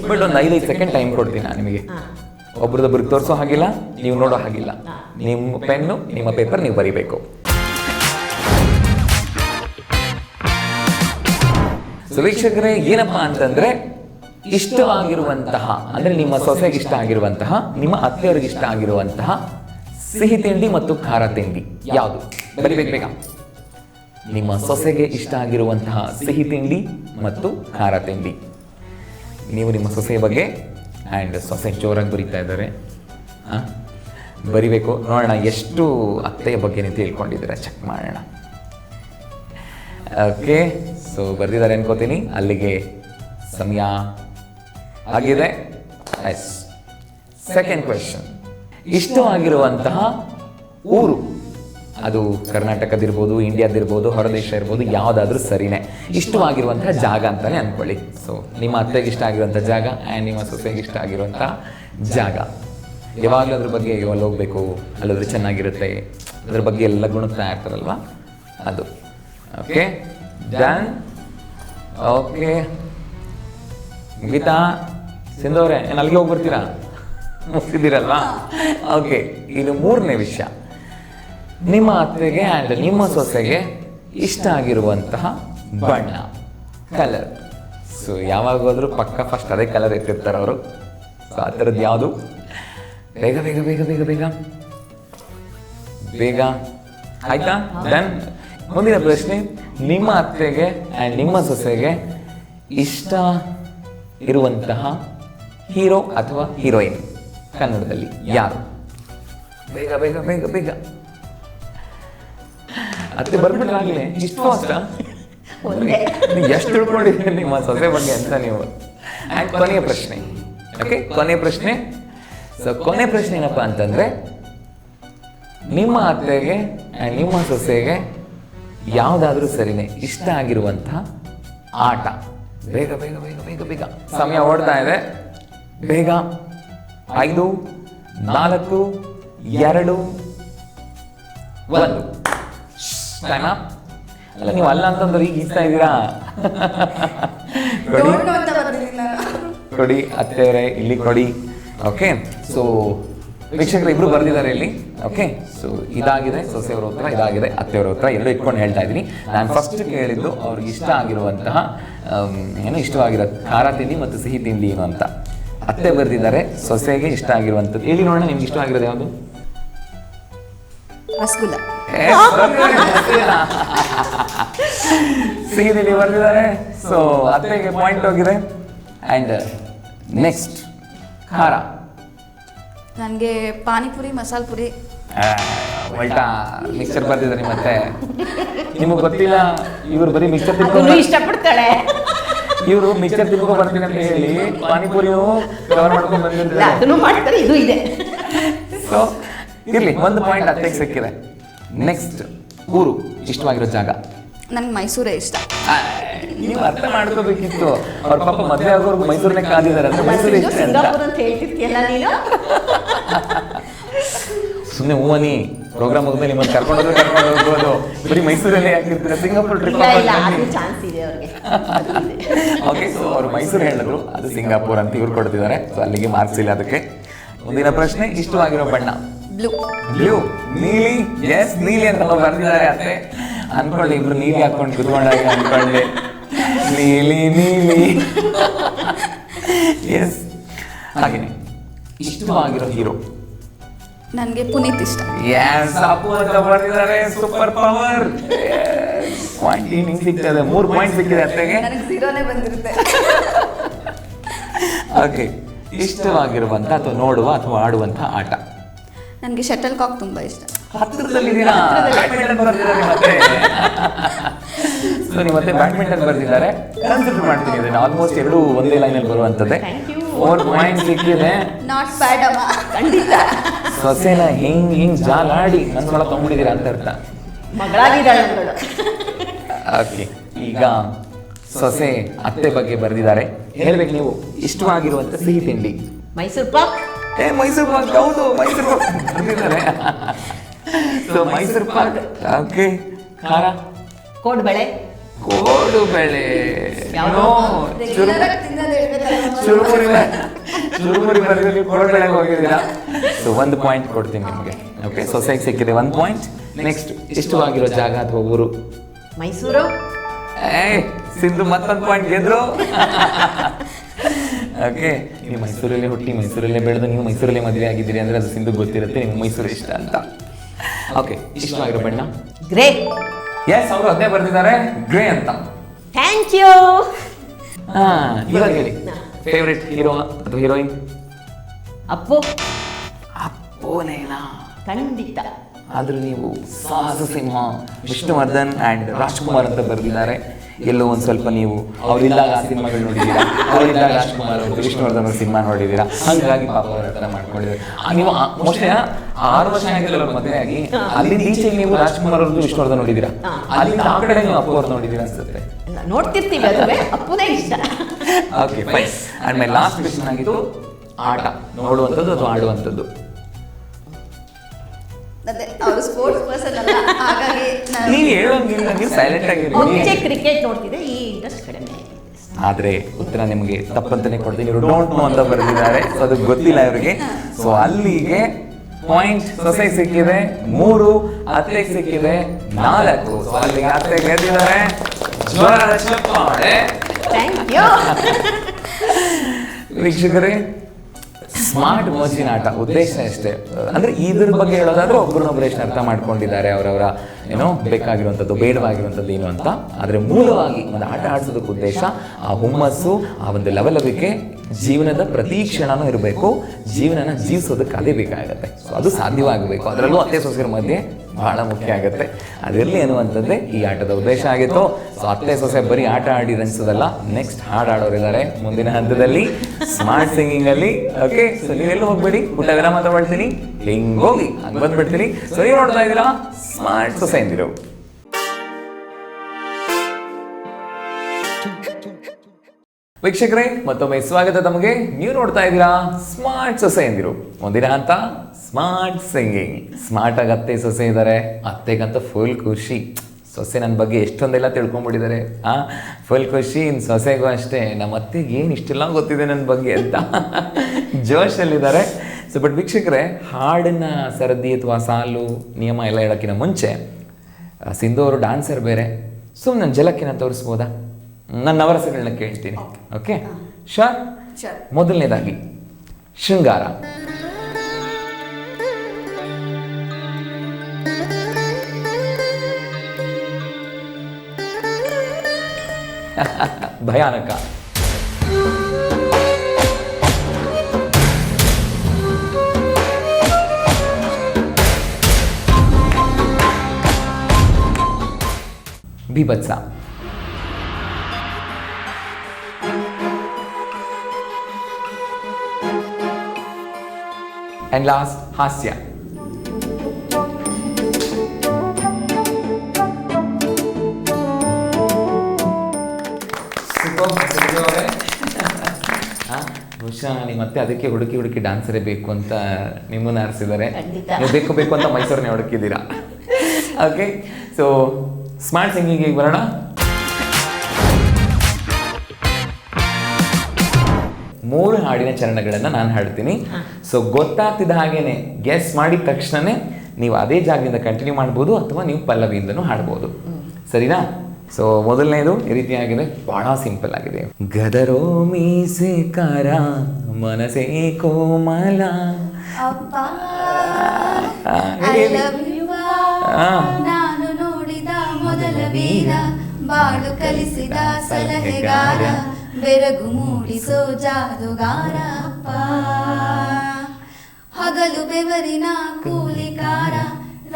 ಬಟ್ ಒಂದು ಐದೈದು ಸೆಕೆಂಡ್ ಟೈಮ್ ಕೊಡ್ತೀನಿ ನಾನು ನಿಮಗೆ. ಒಬ್ರದೊಬ್ರಿಗೆ ತೋರಿಸೋ ಹಾಗಿಲ್ಲ, ನೀವು ನೋಡೋ ಹಾಗಿಲ್ಲ. ನಿಮ್ಮ ಪೆನ್ನು, ನಿಮ್ಮ ಪೇಪರ್ ನೀವು ಬರಿಬೇಕು. ವೀಕ್ಷಕರೇ, ಏನಪ್ಪ ಅಂತಂದ್ರೆ ಇಷ್ಟವಾಗಿರುವಂತಹ ಅಂದ್ರೆ ನಿಮ್ಮ ಸೊಸೆಗೆ ಇಷ್ಟ ಆಗಿರುವಂತಹ, ನಿಮ್ಮ ಅತ್ತೆಯವ್ರಿಗೆ ಇಷ್ಟ ಆಗಿರುವಂತಹ, ಸಿಹಿ ತಿಂಡಿ ಮತ್ತು ಖಾರ ತಿಂಡಿ ಯಾವುದು? ಬರಿಬೇಕು ಬೇಗ. ನಿಮ್ಮ ಸೊಸೆಗೆ ಇಷ್ಟ ಆಗಿರುವಂತಹ ಸಿಹಿ ತಿಂಡಿ ಮತ್ತು ಖಾರ ತಿಂಡಿ. ನೀವು ನಿಮ್ಮ ಸೊಸೆಯ ಬಗ್ಗೆ ಆ್ಯಂಡ್ ಸೊಸೆ ಜೋರಾಗಿ ಬರೀತಾ ಇದ್ದಾರೆ. ಹಾಂ? ಬರಿಬೇಕು. ನೋಡೋಣ ಎಷ್ಟು ಅತ್ತೆಯ ಬಗ್ಗೆ ನೀವು ತಿಳ್ಕೊಂಡಿದ್ದೀರ? ಚೆಕ್ ಮಾಡೋಣ. ಓಕೆ ಸೊ ಬರ್ದಿದ್ದಾರೆ ಅನ್ಕೋತೀನಿ. ಅಲ್ಲಿಗೆ ಸಮಯ ಆಗಿದೆ. ಎಸ್ ಸೆಕೆಂಡ್ ಕ್ವೆಶನ್ ಇಷ್ಟವಾಗಿರುವಂತಹ ಊರು. ಅದು ಕರ್ನಾಟಕದಿರ್ಬೋದು, ಇಂಡಿಯಾದಿರ್ಬೋದು ಹೊರದೇಶ ಇರ್ಬೋದು, ಯಾವುದಾದ್ರೂ ಸರಿನೇ. ಇಷ್ಟವಾಗಿರುವಂಥ ಜಾಗ ಅಂತಾನೆ ಅಂದ್ಕೊಳ್ಳಿ ಸೊ ನಿಮ್ಮ ಅತ್ತೆಗೆ ಇಷ್ಟ ಆಗಿರುವಂಥ ಜಾಗ ಆ್ಯಂಡ್ ನಿಮ್ಮ ಸೊಸೆಗೆ ಇಷ್ಟ ಆಗಿರುವಂಥ ಜಾಗ. ಯಾವಾಗಲೂ ಅದ್ರ ಬಗ್ಗೆ ಅಲ್ಲಿ ಹೋಗ್ಬೇಕು ಅಲ್ಲದ್ರೆ ಚೆನ್ನಾಗಿರುತ್ತೆ. ಅದ್ರ ಬಗ್ಗೆ ಎಲ್ಲ ಗುಣಗ್ತಾ ಇರ್ತಾರಲ್ವ? ಅದು. ಓಕೆ ಡನ್ ಓಕೆ ಗೀತಾ ಸಿಂಧವ್ರೆ ಏನು ಅಲ್ಲಿಗೆ ಹೋಗಿ ಬರ್ತೀರಾ ಮುಗಿಸಿದ್ದೀರಲ್ವಾ? ಓಕೆ ಇದು ಮೂರನೇ ವಿಷಯ. ನಿಮ್ಮ ಅತ್ತೆಗೆ ಆ್ಯಂಡ್ ನಿಮ್ಮ ಸೊಸೆಗೆ ಇಷ್ಟ ಆಗಿರುವಂತಹ ಬಣ್ಣ ಕಲರ್ ಸೊ ಯಾವಾಗ ಹೋದರೂ ಪಕ್ಕ ಫಸ್ಟ್ ಅದೇ ಕಲರ್ ಎತ್ತಿರ್ತಾರೆ ಅವರು. ಸೊ ಆ ಥರದ್ದು ಯಾವುದು? ಬೇಗ ಬೇಗ ಬೇಗ ಬೇಗ ಬೇಗ. ಬೇಗ. ಆಯ್ತಾ? ಡನ್ ಮುಂದಿನ ಪ್ರಶ್ನೆ. ನಿಮ್ಮ ಅತ್ತೆಗೆ ಆ್ಯಂಡ್ ನಿಮ್ಮ ಸೊಸೆಗೆ ಇಷ್ಟ ಇರುವಂತಹ ಹೀರೋ ಅಥವಾ ಹೀರೋಯಿನ್ ಕನ್ನಡದಲ್ಲಿ ಯಾರು? ಬೇಗ ಬೇಗ ಬೇಗ ಬೇಗ. ಅತ್ತೆ ಬರ್ಬಿಟ್ರಾಗಲೇ ಇಷ್ಟು ಅಷ್ಟ. ಎಷ್ಟು ತಿಳ್ಕೊಂಡಿದ್ದೀನಿ ನಿಮ್ಮ ಸೊಸೆ ಬಗ್ಗೆ ಅಂತ ನೀವು. ಆ್ಯಂಡ್ ಕೊನೆಯ ಪ್ರಶ್ನೆ. ಓಕೆ ಕೊನೆಯ ಪ್ರಶ್ನೆ. ಸೊ ಕೊನೆ ಪ್ರಶ್ನೆ ಏನಪ್ಪ ಅಂತಂದ್ರೆ ನಿಮ್ಮ ಅತ್ತೆಗೆ ಆ್ಯಂಡ್ ನಿಮ್ಮ ಸೊಸೆಗೆ ಯಾವುದಾದ್ರೂ ಸರಿನೇ ಇಷ್ಟ ಆಗಿರುವಂತ ಆಟ. ಬೇಗ ಬೇಗ ಬೇಗ ಬೇಗ ಬೇಗ. ಸಮಯ ಓಡ್ತಾ ಇದೆ. ಬೇಗ. ಐದು ನಾಲ್ಕು ಎರಡು ಒಂದು. ಟೈಮ್ ಅಲ್ಲ ನೀವು ಅಲ್ಲ ಅಂತಂದ್ರೆ ಈಗ ಇಸ್ತಾ ಇದ್ದೀರಾ? [laughs] ಕೊಡಿ. ಕೊಡಿ ಅತ್ತೆಯವರೇ ಇಲ್ಲಿ ಕೊಡಿ. ಓಕೆ ಸೊ ವೀಕ್ಷಕರು ಇಬ್ರು ಬರ್ದಿದ್ದಾರೆ ಇಲ್ಲಿ. ಓಕೆ ಸೊ ಇದಾಗಿದೆ ಸೊಸೆಯವರ ಹತ್ರ ಇದಾಗಿದೆ ಅತ್ತೆಯವರ ಹತ್ರ ಎರಡು ಇಟ್ಕೊಂಡು ಹೇಳ್ತಾ ಇದ್ದೀನಿ. ನಾನು ಫಸ್ಟ್ ಕೇಳಿದ್ದು ಅವ್ರಿಗೆ ಇಷ್ಟ ಆಗಿರುವಂತಹ ಏನೋ ಏನು ಇಷ್ಟವಾಗಿರೋ ಖಾರ ತಿಂಡಿ ಮತ್ತು ಸಿಹಿ ತಿಂಡಿ ಏನು ಅಂತ. ಅತ್ತೆ ಬರೆದಿದ್ದಾರೆ ಸೊಸೆಗೆ ಇಷ್ಟ ಆಗಿರುವಂಥದ್ದು. ಹೇಳಿ ನೋಡೋಣ ನಿಮ್ಗೆ ಇಷ್ಟ ಆಗಿರೋದು ಯಾವುದು? ರಸಗುಲ್ಲ. ಬರ್ದಿದ್ದಾರೆ. ತಿಂಡಿ ಬರ್ದಿದ್ದಾರೆ ಸೊ ಅತ್ತೆಗೆ ಪಾಯಿಂಟ್ ಹೋಗಿದೆ. ಆ್ಯಂಡ್ ನೆಕ್ಸ್ಟ್ ಖಾರ. ನನಗೆ ಪಾನಿಪುರಿ ಮಸಾಲ ಪುರಿ. ಉಲ್ಟಾ ಮಿಕ್ಸರ್ ಬರ್ತಿದ್ದಾರೆ ಮತ್ತೆ ನಿಮಗೆ ಗೊತ್ತಿಲ್ಲ ಇವರು ಬರೀ ಮಿಕ್ಸರ್ ತಿನ್ಕೊಂಡು ಇಷ್ಟಪಡ್ತಾಳೆ. ಇವರು ಮಿಕ್ಸರ್ ತಿನ್ಕೊಂಡು ಬರ್ತೀನಿ ಅಂತ ಹೇಳಿ ಪಾನಿಪುರಿನೂ ಕವರ್ ಮಾಡ್ಕೊಂಡು ಬಂದಿರ್ತಾರೆ. ಅದನ್ನು ಮಾಡ್ತಾರೆ ಇದು ಇದೆ. ಸೊ ಇರಲಿ ಒಂದು ಪಾಯಿಂಟ್ ಅತ್ತೆಗೆ ಸಿಕ್ಕಿದೆ. ನೆಕ್ಸ್ಟ್ ಊರು ಇಷ್ಟವಾಗಿರೋ ಜಾಗ. ನನಗೆ ಮೈಸೂರೇ ಇಷ್ಟ. ನೀವು ಅರ್ಥ ಮಾಡ್ಕೋಬೇಕಿತ್ತು. ಅವ್ರ ಪಾಪ ಮದುವೆ ಆಗೋರ್ಗು ಮೈಸೂರನ್ನೇ ಕಾದಿದ್ದಾರೆ ಅಂದ್ರೆ ಮೈಸೂರು ಇಷ್ಟ ಅಂತ. ಸುಮ್ಮನೆ ಹೂವನಿ ಪ್ರೋಗ್ರಾಮ್ ಮುಗಿದ್ಮೇಲೆ ನಿಮ್ಮನ್ನು ಕರ್ಕೊಂಡು ಹೋದ್ರೆ ಕರ್ಕೊಂಡು ಹೋಗ್ಬೋದು. ಬರೀ ಮೈಸೂರಲ್ಲೇ ಯಾಕಿರ್ತೀರ? ಸಿಂಗಾಪುರ್ ಟ್ರಿಪ್ ಚಾನ್ಸ್ ಇದೆ ಅವ್ರಿಗೆ. ಓಕೆ ಸೊ ಅವರು ಮೈಸೂರು ಹೇಳಿದ್ರು ಅದು ಸಿಂಗಾಪುರ್ ಅಂತ ಇವ್ರು ಕೊಡ್ತಿದ್ದಾರೆ. ಸೊ ಅಲ್ಲಿಗೆ ಮಾರ್ಕ್ಸ್ ಇಲ್ಲ ಅದಕ್ಕೆ. ಮುಂದಿನ ಪ್ರಶ್ನೆ ಇಷ್ಟವಾಗಿರೋ ಬಣ್ಣ. ಬ್ಲೂ. ಬ್ಲೂ. ನೀಲಿ? ಎಸ್ ನೀಲಿ ಅಂತ ಬರ್ತಿದ್ದಾರೆ ಅತ್ತೆ. ಅನ್ಕೊಳ್ಳಿ ಇಬ್ರು ನೀಲಿ ಹಾಕೊಂಡು ಕುತ್ಕೊಂಡಾಗ ಅನ್ಕೊಳ್ಳಿ. ನೀಲಿ ನೀಲಿ. ಎಸ್ ಹಾಗೇನೆ ಇಷ್ಟವಾಗಿರೋ ಹೀರೋ. ನನಗೆ ಪುನೀತ್ ಇಷ್ಟ. ಎಸ್ ಅಪ್ಪು ಅಂತ ಬರ್ತಿದ್ದಾರೆ ಸೂಪರ್ ಪವರ್ ಪಾಯಿಂಟ್ ಹಿಂಗ್ ಸಿಗ್ತದೆ ಮೂರು ಪಾಯಿಂಟ್ ಸಿಕ್ಕಿದೆ ಅತ್ತೆಗೆ. ನನಗೆ ಝೀರೋನೇ ಬಂದಿರುತ್ತೆ. ಓಕೆ ಇಷ್ಟವಾಗಿರುವಂತ ಅಥವಾ ನೋಡುವ ಅಥವಾ ಆಡುವಂಥ ಆಟ. ನನಗೆ ಶಟಲ್ ಕಾಕ್ ತುಂಬ ಇಷ್ಟ. ಸೊ ನೀವು ಮತ್ತೆ ಬ್ಯಾಡ್ಮಿಂಟನ್ ಬರ್ದಿದ್ದಾರೆ. ಕನ್ಸಿಡರ್ ಮಾಡ್ತೀನಿ ಇದನ್ನ. ಆಲ್ಮೋಸ್ಟ್ ಎರಡು ಒಂದೇ ಲೈನಲ್ಲಿ ಬರುವಂಥದ್ದೇ. ಫೋರ್ ಪಾಯಿಂಟ್ ಸಿಕ್ಕಿದೆ. ನಾಟ್ ಬ್ಯಾಡ್ ಅಮ್ಮ. ಖಂಡಿತ. ಸೊಸೆನ ಹಿಂಗ್ ಹಿಂಗ್ ಜಾಲಾಡಿ ನನ್ಸೊಳ ತಗೊಂಡಿದ್ದೀರಾ ಅಂತ ಅರ್ಥ. ಮಗಳಾಗಿದ್ದಾಳೆ ಮಗಳು ಓಕೆ ಈಗ ಸೊಸೆ ಅತ್ತೆ ಬಗ್ಗೆ ಬರೆದಿದ್ದಾರೆ. ಹೇಳ್ಬೇಕು ನೀವು ಇಷ್ಟವಾಗಿರುವಂತ ಸಿಹಿ ತಿಂಡಿ. ಮೈಸೂರು ಪಾಕ್. ಏ ಮೈಸೂರು ಪಾಕ್ ಹೌದು ಮೈಸೂರು ಪಾಕ್ ಬರ್ದಿದ್ದಾರೆ ಸೊ ಮೈಸೂರು ಪಾಕ್ ಓಕೆ. ಖಾರ? ಕೋಡ್ಬಳೆ ಕೋಡು ಬೆಳೆ. ಯಾವ್ದು? ಚುರು ಚುರುಮುರಿ ಚುರುಮುರಿ ಬರೆದಲ್ಲಿ ಕೋಡು ಬೆಳೆಗೆ ಹೋಗಿದ್ದೀರಾ? ಸೊ ಒಂದು ಪಾಯಿಂಟ್ ಕೊಡ್ತೀನಿ ನಿಮಗೆ. ಓಕೆ ಸೊಸೈಟಿ ಸಿಕ್ಕಿದೆ. ಒಂದು ಪಾಯಿಂಟ್ ನೆಕ್ಸ್ಟ್ ಇಷ್ಟವಾಗಿರೋ ಜಾಗ ಅಥವಾ ಊರು? ಮೈಸೂರು? ಏ ಸಿಂಧು ಮತ್ತೊಂದು ಪಾಯಿಂಟ್ ಗೆದ್ರು. ಓಕೆ ನೀವು ಮೈಸೂರಲ್ಲಿ ಹುಟ್ಟಿ ಮೈಸೂರಲ್ಲೇ ಬೆಳೆದು ನೀವು ಮೈಸೂರಲ್ಲೇ ಮದುವೆ ಆಗಿದ್ದೀರಿ ಅಂದ್ರೆ ಅದು ಸಿಂಧು ಗೊತ್ತಿರುತ್ತೆ ನಿಮ್ಗೆ ಮೈಸೂರು ಇಷ್ಟ ಅಂತ. ಓಕೆ ಇಷ್ಟವಾಗಿರೋ ಬಣ್ಣ? ಗ್ರೇ ಎಸ್ ಅವರು ಅದೇ ಬರ್ತಿದ್ದಾರೆ ಗ್ರೇ ಅಂತ. ಥ್ಯಾಂಕ್ ಯು ಹಾ ಇವಾಗ ಹೇಳಿ. ಫೇವ್ರೆಟ್ ಹೀರೋ ಅಥವಾ ಹೀರೋಯಿನ್ ಅಪ್ಪು. ಅಪ್ಪೋನೇನಾ ಖಂಡಿತ. ಆದ್ರೆ ನೀವು ಸಾಹಸ ಸಿಂಹ ವಿಷ್ಣುವರ್ಧನ್ ಆ್ಯಂಡ್ ರಾಜ್ಕುಮಾರ್ ಅಂತ ಬರೆದಿದ್ದಾರೆ. ಎಲ್ಲೋ ಒಂದ್ ಸ್ವಲ್ಪ ನೀವು ಅವರಿದ್ದಾಗ ಆ ಸಿನಿಮಾಗಳು ನೋಡಿದೀರಾ? ಅವರಿದ್ದಾಗ ರಾಜ್ಕುಮಾರ್ ಅವರು ವಿಷ್ಣುವರ್ಧನ್ ಅವ್ರ ಸಿನಿಮಾ ನೋಡಿದೀರಾ? ಹಾಗಾಗಿ ಪಾಪ ಅವರ ಹತ್ರ ಮಾಡ್ಕೊಂಡಿದ್ದೀರಿ ನೀವು ಮೋಸ್ಟ್ಲಿ ಆರು ವರ್ಷ ಅವ್ರ ಮದುವೆ ಆಗಿ ಅಲ್ಲಿಂದ ಈಚೆಗೆ ನೀವು ರಾಜ್ಕುಮಾರ್ ಅವ್ರದ್ದು ವಿಷ್ಣುವರ್ಧನ್ ನೋಡಿದೀರಾ? ಅಲ್ಲಿ ಅಲ್ಲಿಂದ ಆ ಕಡೆ ನೀವು ಅಪ್ಪು ಅವ್ರು ನೋಡಿದ್ದೀರಾ ಅನ್ಸುತ್ತೆ? ನೋಡ್ತಿರ್ತೀವಿ ಅದುವೇ ಇಷ್ಟ. ಓಕೆ ಫೈನ್ ಆಮೇಲೆ ಲಾಸ್ಟ್ ಕ್ವೆಶನ್ ಆಗಿತ್ತು ಆಟ ನೋಡುವಂಥದ್ದು ಅಥವಾ ಆಡುವಂಥದ್ದು? ಅದೇ ಅವರು ಸ್ಪೋರ್ಟ್ಸ್ ಪರ್ಸನ್ ಅಲ್ಲ ಹಾಗಾಗಿ ನಾನು ನೀವು ಹೇಳೋಂಗಿಲ್ಲ ನೀವು ಸೈಲೆಂಟ್ ಮುಂಚೆ ಆಗಿರಿ ಕ್ರಿಕೆಟ್ ನೋಡ್ತಿದ್ದೆ ಈ ಇಂಟ್ರೆಸ್ಟ್ ಕಡಿಮೆ. ಆದ್ರೆ ಉತ್ತರ ನಿಮಗೆ ತಪ್ಪಂತಾನೆ ಕೊಡ್ತೀನಿ. ಇವರು ಡೋಂಟ್ ನೋ ಅಂತ ಬರೆದಿದ್ದಾರೆ ಸೊ ಅದು ಗೊತ್ತಿಲ್ಲ ಇವರಿಗೆ. ಸೊ ಅಲ್ಲಿಗೆ ಪಾಯಿಂಟ್ ಸೊಸೆ ಸಿಕ್ಕಿದೆ ಮೂರು ಅತ್ತೆ ಸಿಕ್ಕಿದೆ ನಾಲ್ಕು. ಸೊ ಅಲ್ಲಿಗೆ ಅತ್ತೆ ಗೆದ್ದಿದ್ದಾರೆ. ಯು [laughs] ವೀಕ್ಷಕರೇ ಸ್ಮಾರ್ಟ್ ಮೋಜಿನ ಆಟ, ಉದ್ದೇಶ ಅಷ್ಟೇ. ಅಂದ್ರೆ ಇದ್ರ ಬಗ್ಗೆ ಹೇಳೋದಾದ್ರೆ ಒಬ್ರನ್ನೊಬ್ರು ಎಷ್ಟು ಅರ್ಥ ಮಾಡ್ಕೊಂಡಿದ್ದಾರೆ, ಅವರವರ ಏನೋ ಬೇಕಾಗಿರುವಂಥದ್ದು, ಬೇಡವಾಗಿರುವಂಥದ್ದು ಏನು ಅಂತ. ಆದರೆ ಮೂಲವಾಗಿ ಒಂದು ಆಟ ಆಡಿಸೋದಕ್ಕೆ ಉದ್ದೇಶ, ಆ ಹುಮ್ಮಸ್ಸು, ಆ ಒಂದು ಲವಲವಿಕೆ, ಜೀವನದ ಪ್ರತಿ ಕ್ಷಣನೂ ಇರಬೇಕು, ಜೀವನನ ಜೀವಿಸೋದಕ್ಕೆ ಅದೇ ಬೇಕಾಗುತ್ತೆ. ಸೊ ಅದು ಸಾಧ್ಯವಾಗಬೇಕು. ಅದರಲ್ಲೂ ಅತ್ತೆ, ಸೊಸೆಯರ ಮಧ್ಯೆ ಬಹಳ ಮುಖ್ಯ ಆಗುತ್ತೆ. ಅದರಲ್ಲಿ ಅನ್ನುವಂಥದ್ದೇ ಈ ಆಟದ ಉದ್ದೇಶ ಆಗಿತ್ತು. ಸೊ ಅತ್ತೆ ಸೊಸೆ ಬರೀ ಆಟ ಆಡಿ ಅನ್ಸೋದಲ್ಲ. ನೆಕ್ಸ್ಟ್ ಹಾಡು ಆಡೋರಿದ್ದಾರೆ ಮುಂದಿನ ಹಂತದಲ್ಲಿ. ಸ್ಮಾರ್ಟ್ ಸಿಂಗಿಂಗ್ ಅಲ್ಲಿ. ಓಕೆ ಸೊ ನೀವೆಲ್ಲೂ ಹೋಗ್ಬೇಡಿ? ಊಟ ವಿರಾಮ ತಗೊಳ್ತೀನಿ ಹಿಂಗ್ ಹೋಗಿ ಹಂಗೆ ಬಂದ್ಬಿಡ್ತೀನಿ. ಸೊ ನೀವು ನೋಡ್ತಾ ಇದ್ದೀರಾ? ಸ್ಮಾರ್ಟ್ ಸೊಸೆ ಎಂದಿರು. ವೀಕ್ಷಕರೇ, ಮತ್ತೊಮ್ಮೆ ಸ್ವಾಗತ ತಮಗೆ. ನೀವು ನೋಡ್ತಾ ಇದ್ದೀರಾ? ಸ್ಮಾರ್ಟ್ ಸೊಸೆ ಎಂದಿರು. ಮುಂದಿನ ಹಂತ. ಸ್ಮಾರ್ಟ್ ಸಿಂಗಿಂಗ್ ಸ್ಮಾರ್ಟ್ ಆಗಿ ಅತ್ತೆ ಸೊಸೆ ಇದ್ದಾರೆ ಅತ್ತೆಗಂತ ಫುಲ್ ಖುಷಿ. ಸೊಸೆ ನನ್ನ ಬಗ್ಗೆ ಎಷ್ಟೊಂದೆಲ್ಲ ತಿಳ್ಕೊಂಬಿಟ್ಟಿದ್ದಾರೆ ಆ? ಫುಲ್ ಖುಷಿ ಇನ್ನು ಸೊಸೆಗೂ ಅಷ್ಟೇ. ನಮ್ಮ ಅತ್ತೆಗೆ ಏನು ಇಷ್ಟೆಲ್ಲ ಗೊತ್ತಿದೆ ನನ್ನ ಬಗ್ಗೆ ಅಂತ. ಜೋಶಲ್ಲಿದ್ದಾರೆ. ಸೊ ಬಟ್ ವೀಕ್ಷಕರೇ ಹಾಡಿನ ಸರದಿ ಅಥವಾ ಸಾಲು ನಿಯಮ ಎಲ್ಲ ಹೇಳೋಕ್ಕಿಂತ ಮುಂಚೆ ಸಿಂಧು ಅವರು ಡಾನ್ಸರ್ ಬೇರೆ. ಸೊ ನನ್ನ ಜಲಕ್ಕಿನ ತೋರಿಸ್ಬೋದಾ? ನನ್ನ ನವರಸಗಳನ್ನ ಕೇಳ್ತೀನಿ. Okay sure. ಮೊದಲನೇದಾಗಿ ಶೃಂಗಾರ. ಭಯಾನಕ ಬಿಭತ್ಸ and last ಹಾಸ್ಯ ಬಹುಶಃ ನೀವು ಮತ್ತೆ ಅದಕ್ಕೆ ಹುಡುಕಿ ಹುಡುಕಿ ಡಾನ್ಸರೇ ಬೇಕು ಅಂತ ನಿಮ್ಮನ್ನ ಆರಿಸಿದ್ದಾರೆ. ನೀವು ಬೇಕು ಬೇಕು ಅಂತ ಮೈಸೂರನ್ನೇ ಹುಡುಕಿದ್ದೀರಾ? ಓಕೆ ಸೊ ಸ್ಮಾರ್ಟ್ ಸಿಂಗಿಂಗಿಗೆ ಬರೋಣ? ಮೂರು ಹಾಡಿನ ಚರಣಗಳನ್ನು ನಾನು ಹಾಡ್ತೀನಿ. ಸೊ ಗೊತ್ತಾಗ್ತಿದ್ದ ಹಾಗೇನೆ ಗೆಸ್ ಮಾಡಿದ ತಕ್ಷಣನೇ ನೀವು ಅದೇ ಜಾಗದಿಂದ ಕಂಟಿನ್ಯೂ ಮಾಡ್ಬೋದು ಅಥವಾ ನೀವು ಪಲ್ಲವಿಯಿಂದನೂ ಹಾಡ್ಬೋದು. ಸರಿನಾ? ಸೊ ಮೊದಲನೇದು ಈ ರೀತಿಯಾಗಿದೆ ಬಹಳ ಸಿಂಪಲ್ ಆಗಿದೆ. ಗದರೋ ಮೀಸೆ ಕರ ಮನಸೇ ಕೋಮಲ. ನಾನು ನೋಡಿದ ಮೊದಲ ವೀರ ಬಾಳು ಕಲಿಸಿದ ಸಲಹೆಗಾರ ಬೆರಗು ಮೂಡಿಸೋ ಜಾದುಗಾರ ಅಪ್ಪ. ಹಗಲು ಬೆವರಿನ ಕೂಲಿಕಾರ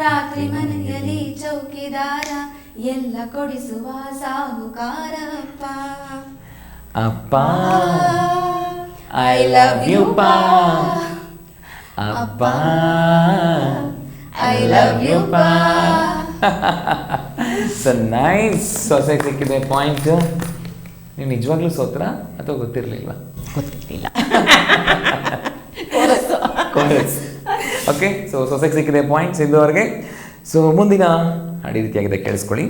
ರಾತ್ರಿ ಮನೆಯಲ್ಲಿ ಚೌಕಿದಾರ ಎಲ್ಲ ಕೊಡಿಸುವ ಸಾಹುಕಾರಪ್ಪ. ಅಪ್ಪ ಐ ಲವ್ ಯು ಪಾ ಅಪ್ಪ ಐ ಲವ್ ಯು ಪಾ ಸೊ ನೈಸ್ ಸೊಸೆ ಸಿಕ್ಕಿದೆ ಪಾಯಿಂಟ್ ನೀವು ನಿಜವಾಗ್ಲೂ ಸೋತ್ರ ಅಥವಾ ಗೊತ್ತಿರಲಿಲ್ಲ. ಗೊತ್ತಿರಲಿಲ್ಲ ಓಕೆ ಸೊ ಸೊಸೆಗೆ ಸಿಕ್ಕಿದೆ ಪಾಯಿಂಟ್ಸ್ ಇದುವರೆಗೆ ಸೊ ಮುಂದಿನ ಹಾಡಿ ರೀತಿಯಾಗಿದೆ, ಕೇಳಿಸ್ಕೊಳ್ಳಿ.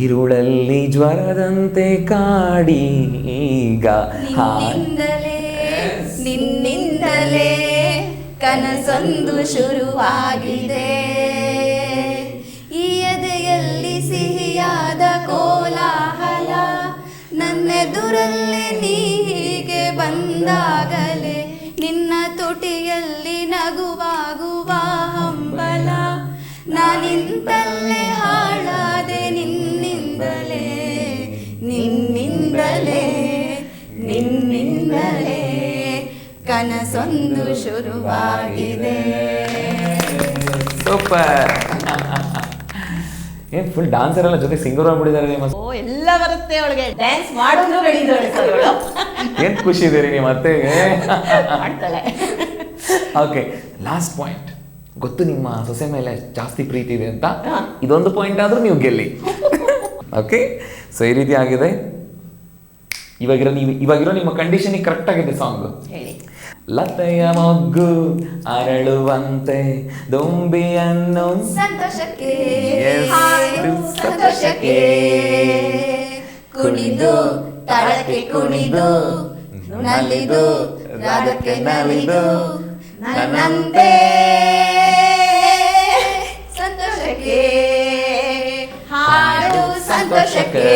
ಈರುಳಲ್ಲಿ ಜ್ವರದಂತೆ ಕಾಡಿ, ಈಗ ನಿನ್ನಿಂದಲೇ ಕನಸೊಂದು ಶುರುವಾಗಿದೆ. ಈ ಎದೆಯಲ್ಲಿ ಸಿಹಿಯಾದ ಕೋಲಾಹಲ, ನನ್ನೆದುರಲ್ಲೇ ನೀ ಹೀಗೆ ಬಂದಾಗಲೇ ನಿನ್ನ ತುಟಿಯಲ್ಲಿ ನಗುವಾಗುವ ಕನಸೊಂದು ಶುರುವಾಗಿದೆ. ಸೂಪರ್. ಏನ್ ಫುಲ್ ಡಾನ್ಸರ್ ಎಲ್ಲ ಜೊತೆ ಸಿಂಗರ್ ಆಗ್ಬಿಟ್ಟಿದ್ದಾರೆ ನಿಮ್ಮ ಓ ಎಲ್ಲ ಬರುತ್ತೆ ಅವಳಿಗೆ. ಡ್ಯಾನ್ಸ್ ಸರ್ ಅವಳು. ಏನ್ ಖುಷಿ ಇದೆ ರೀ ನಿಮ್ಮ ಅತ್ತೆಗೆ? ಮಾಡ್ತಾಳೆ. ಓಕೆ ಲಾಸ್ಟ್ ಪಾಯಿಂಟ್ ಗೊತ್ತು ನಿಮ್ಮ ಸೊಸೆ ಮೇಲೆ ಜಾಸ್ತಿ ಪ್ರೀತಿ ಇದೆ ಅಂತ? ಇದೊಂದು ಪಾಯಿಂಟ್ ಆದ್ರೂ ನೀವು ಗೆಲ್ಲಿ. ಓಕೆ ಸೊ ಈ ರೀತಿ ಆಗಿದೆ. ಇವಾಗಿರೋ ನೀವು ಇವಾಗಿರೋ ನಿಮ್ಮ ಕಂಡೀಷನಿಗೆ ಕರೆಕ್ಟ್ ಆಗಿದೆ ಸಾಂಗ್ ಹೇಳಿ. ಲತೆಯ ಮೊಗ್ಗು ಅರಳುವಂತೆ ದೊಂಬಿಯನ್ನು ಸಂತೋಷಕ್ಕೆ ಸಂತೋಷಕ್ಕೆ ಕುಣಿದು ತಾಳಕ್ಕೆ ಕುಣಿದು ನಲಿದು ರಾಗಕ್ಕೆ ನಲಿದು ನನ್ನಂತೆ ಸಂತೋಷಕ್ಕೆ ಹಾಡು ಸಂತೋಷಕ್ಕೆ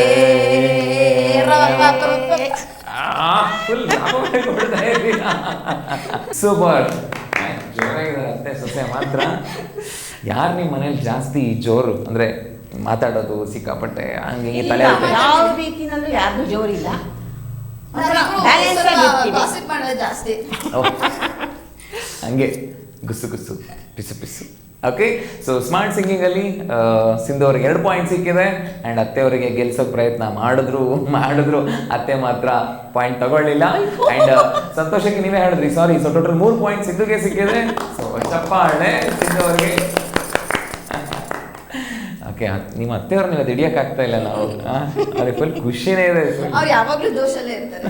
ಸೂಪರ್ ಜೋರಾಗಿದ್ದಾರೆ ಅತ್ತೆ ಸೊಸೆ ಮಾತ್ರ. ಯಾರು ನಿಮ್ಮ ಮನೇಲಿ ಜಾಸ್ತಿ ಜೋರು? ಅಂದ್ರೆ ಮಾತಾಡೋದು ಸಿಕ್ಕಾಪಟ್ಟೆ ಹಂಗೆ ಹಿಂಗೆ ತಲೆ ಯಾವ ರೀತಿನಲ್ಲೂ ಯಾರ್ದು ಜೋರಿಲ್ಲ. balance. ಜಾಸ್ತಿ. ಹಂಗೆ ಗುಸು ಗುಸು ಪಿಸು ಪಿಸು. ಓಕೆ ಸೊ ಸ್ಮಾರ್ಟ್ ಸಿಂಗಿಂಗಲ್ಲಿ ಸಿಂಧು ಅವ್ರಿಗೆ ಎರಡು ಪಾಯಿಂಟ್ ಸಿಕ್ಕಿದೆ ಅಂಡ್ ಅತ್ತೆ ಅವರಿಗೆ ಗೆಲ್ಸೋಕ್ ಪ್ರಯತ್ನ ಮಾಡಿದ್ರು [laughs] ಮಾಡಿದ್ರು. ಅತ್ತೆ ಮಾತ್ರ ಪಾಯಿಂಟ್ ತಗೊಳ್ಳಿಲ್ಲ. ಅಂಡ್ ಸಂತೋಷಕ್ಕೆ ನೀವೇ ಹೇಳಿದ್ರಿ ಸಾರಿ ಸೊ ಟೋಟಲ್ ಮೂರು ಪಾಯಿಂಟ್ ಸಿದ್ದುಗೆ ಸಿಕ್ಕಿದೆ. ಸೊ ಚಪ್ಪಾಳೆ ಸಿಂಧು ಅವ್ರಿಗೆ. [laughs] ಓಕೆ ನಿಮ್ಮ ಅತ್ತೆಯವ್ರನ್ನ ಇವತ್ತು ಆಗ್ತಾ ಇಲ್ಲ ನಾವು. ಅದೇ ಅವ್ರಿಗೆ ಫುಲ್ ಖುಷಿನೇ ಇದೆ. ಅವ್ರು ಯಾವಾಗ್ಲೂ ದೋಷಲ್ಲೇ ಇರ್ತಾರೆ.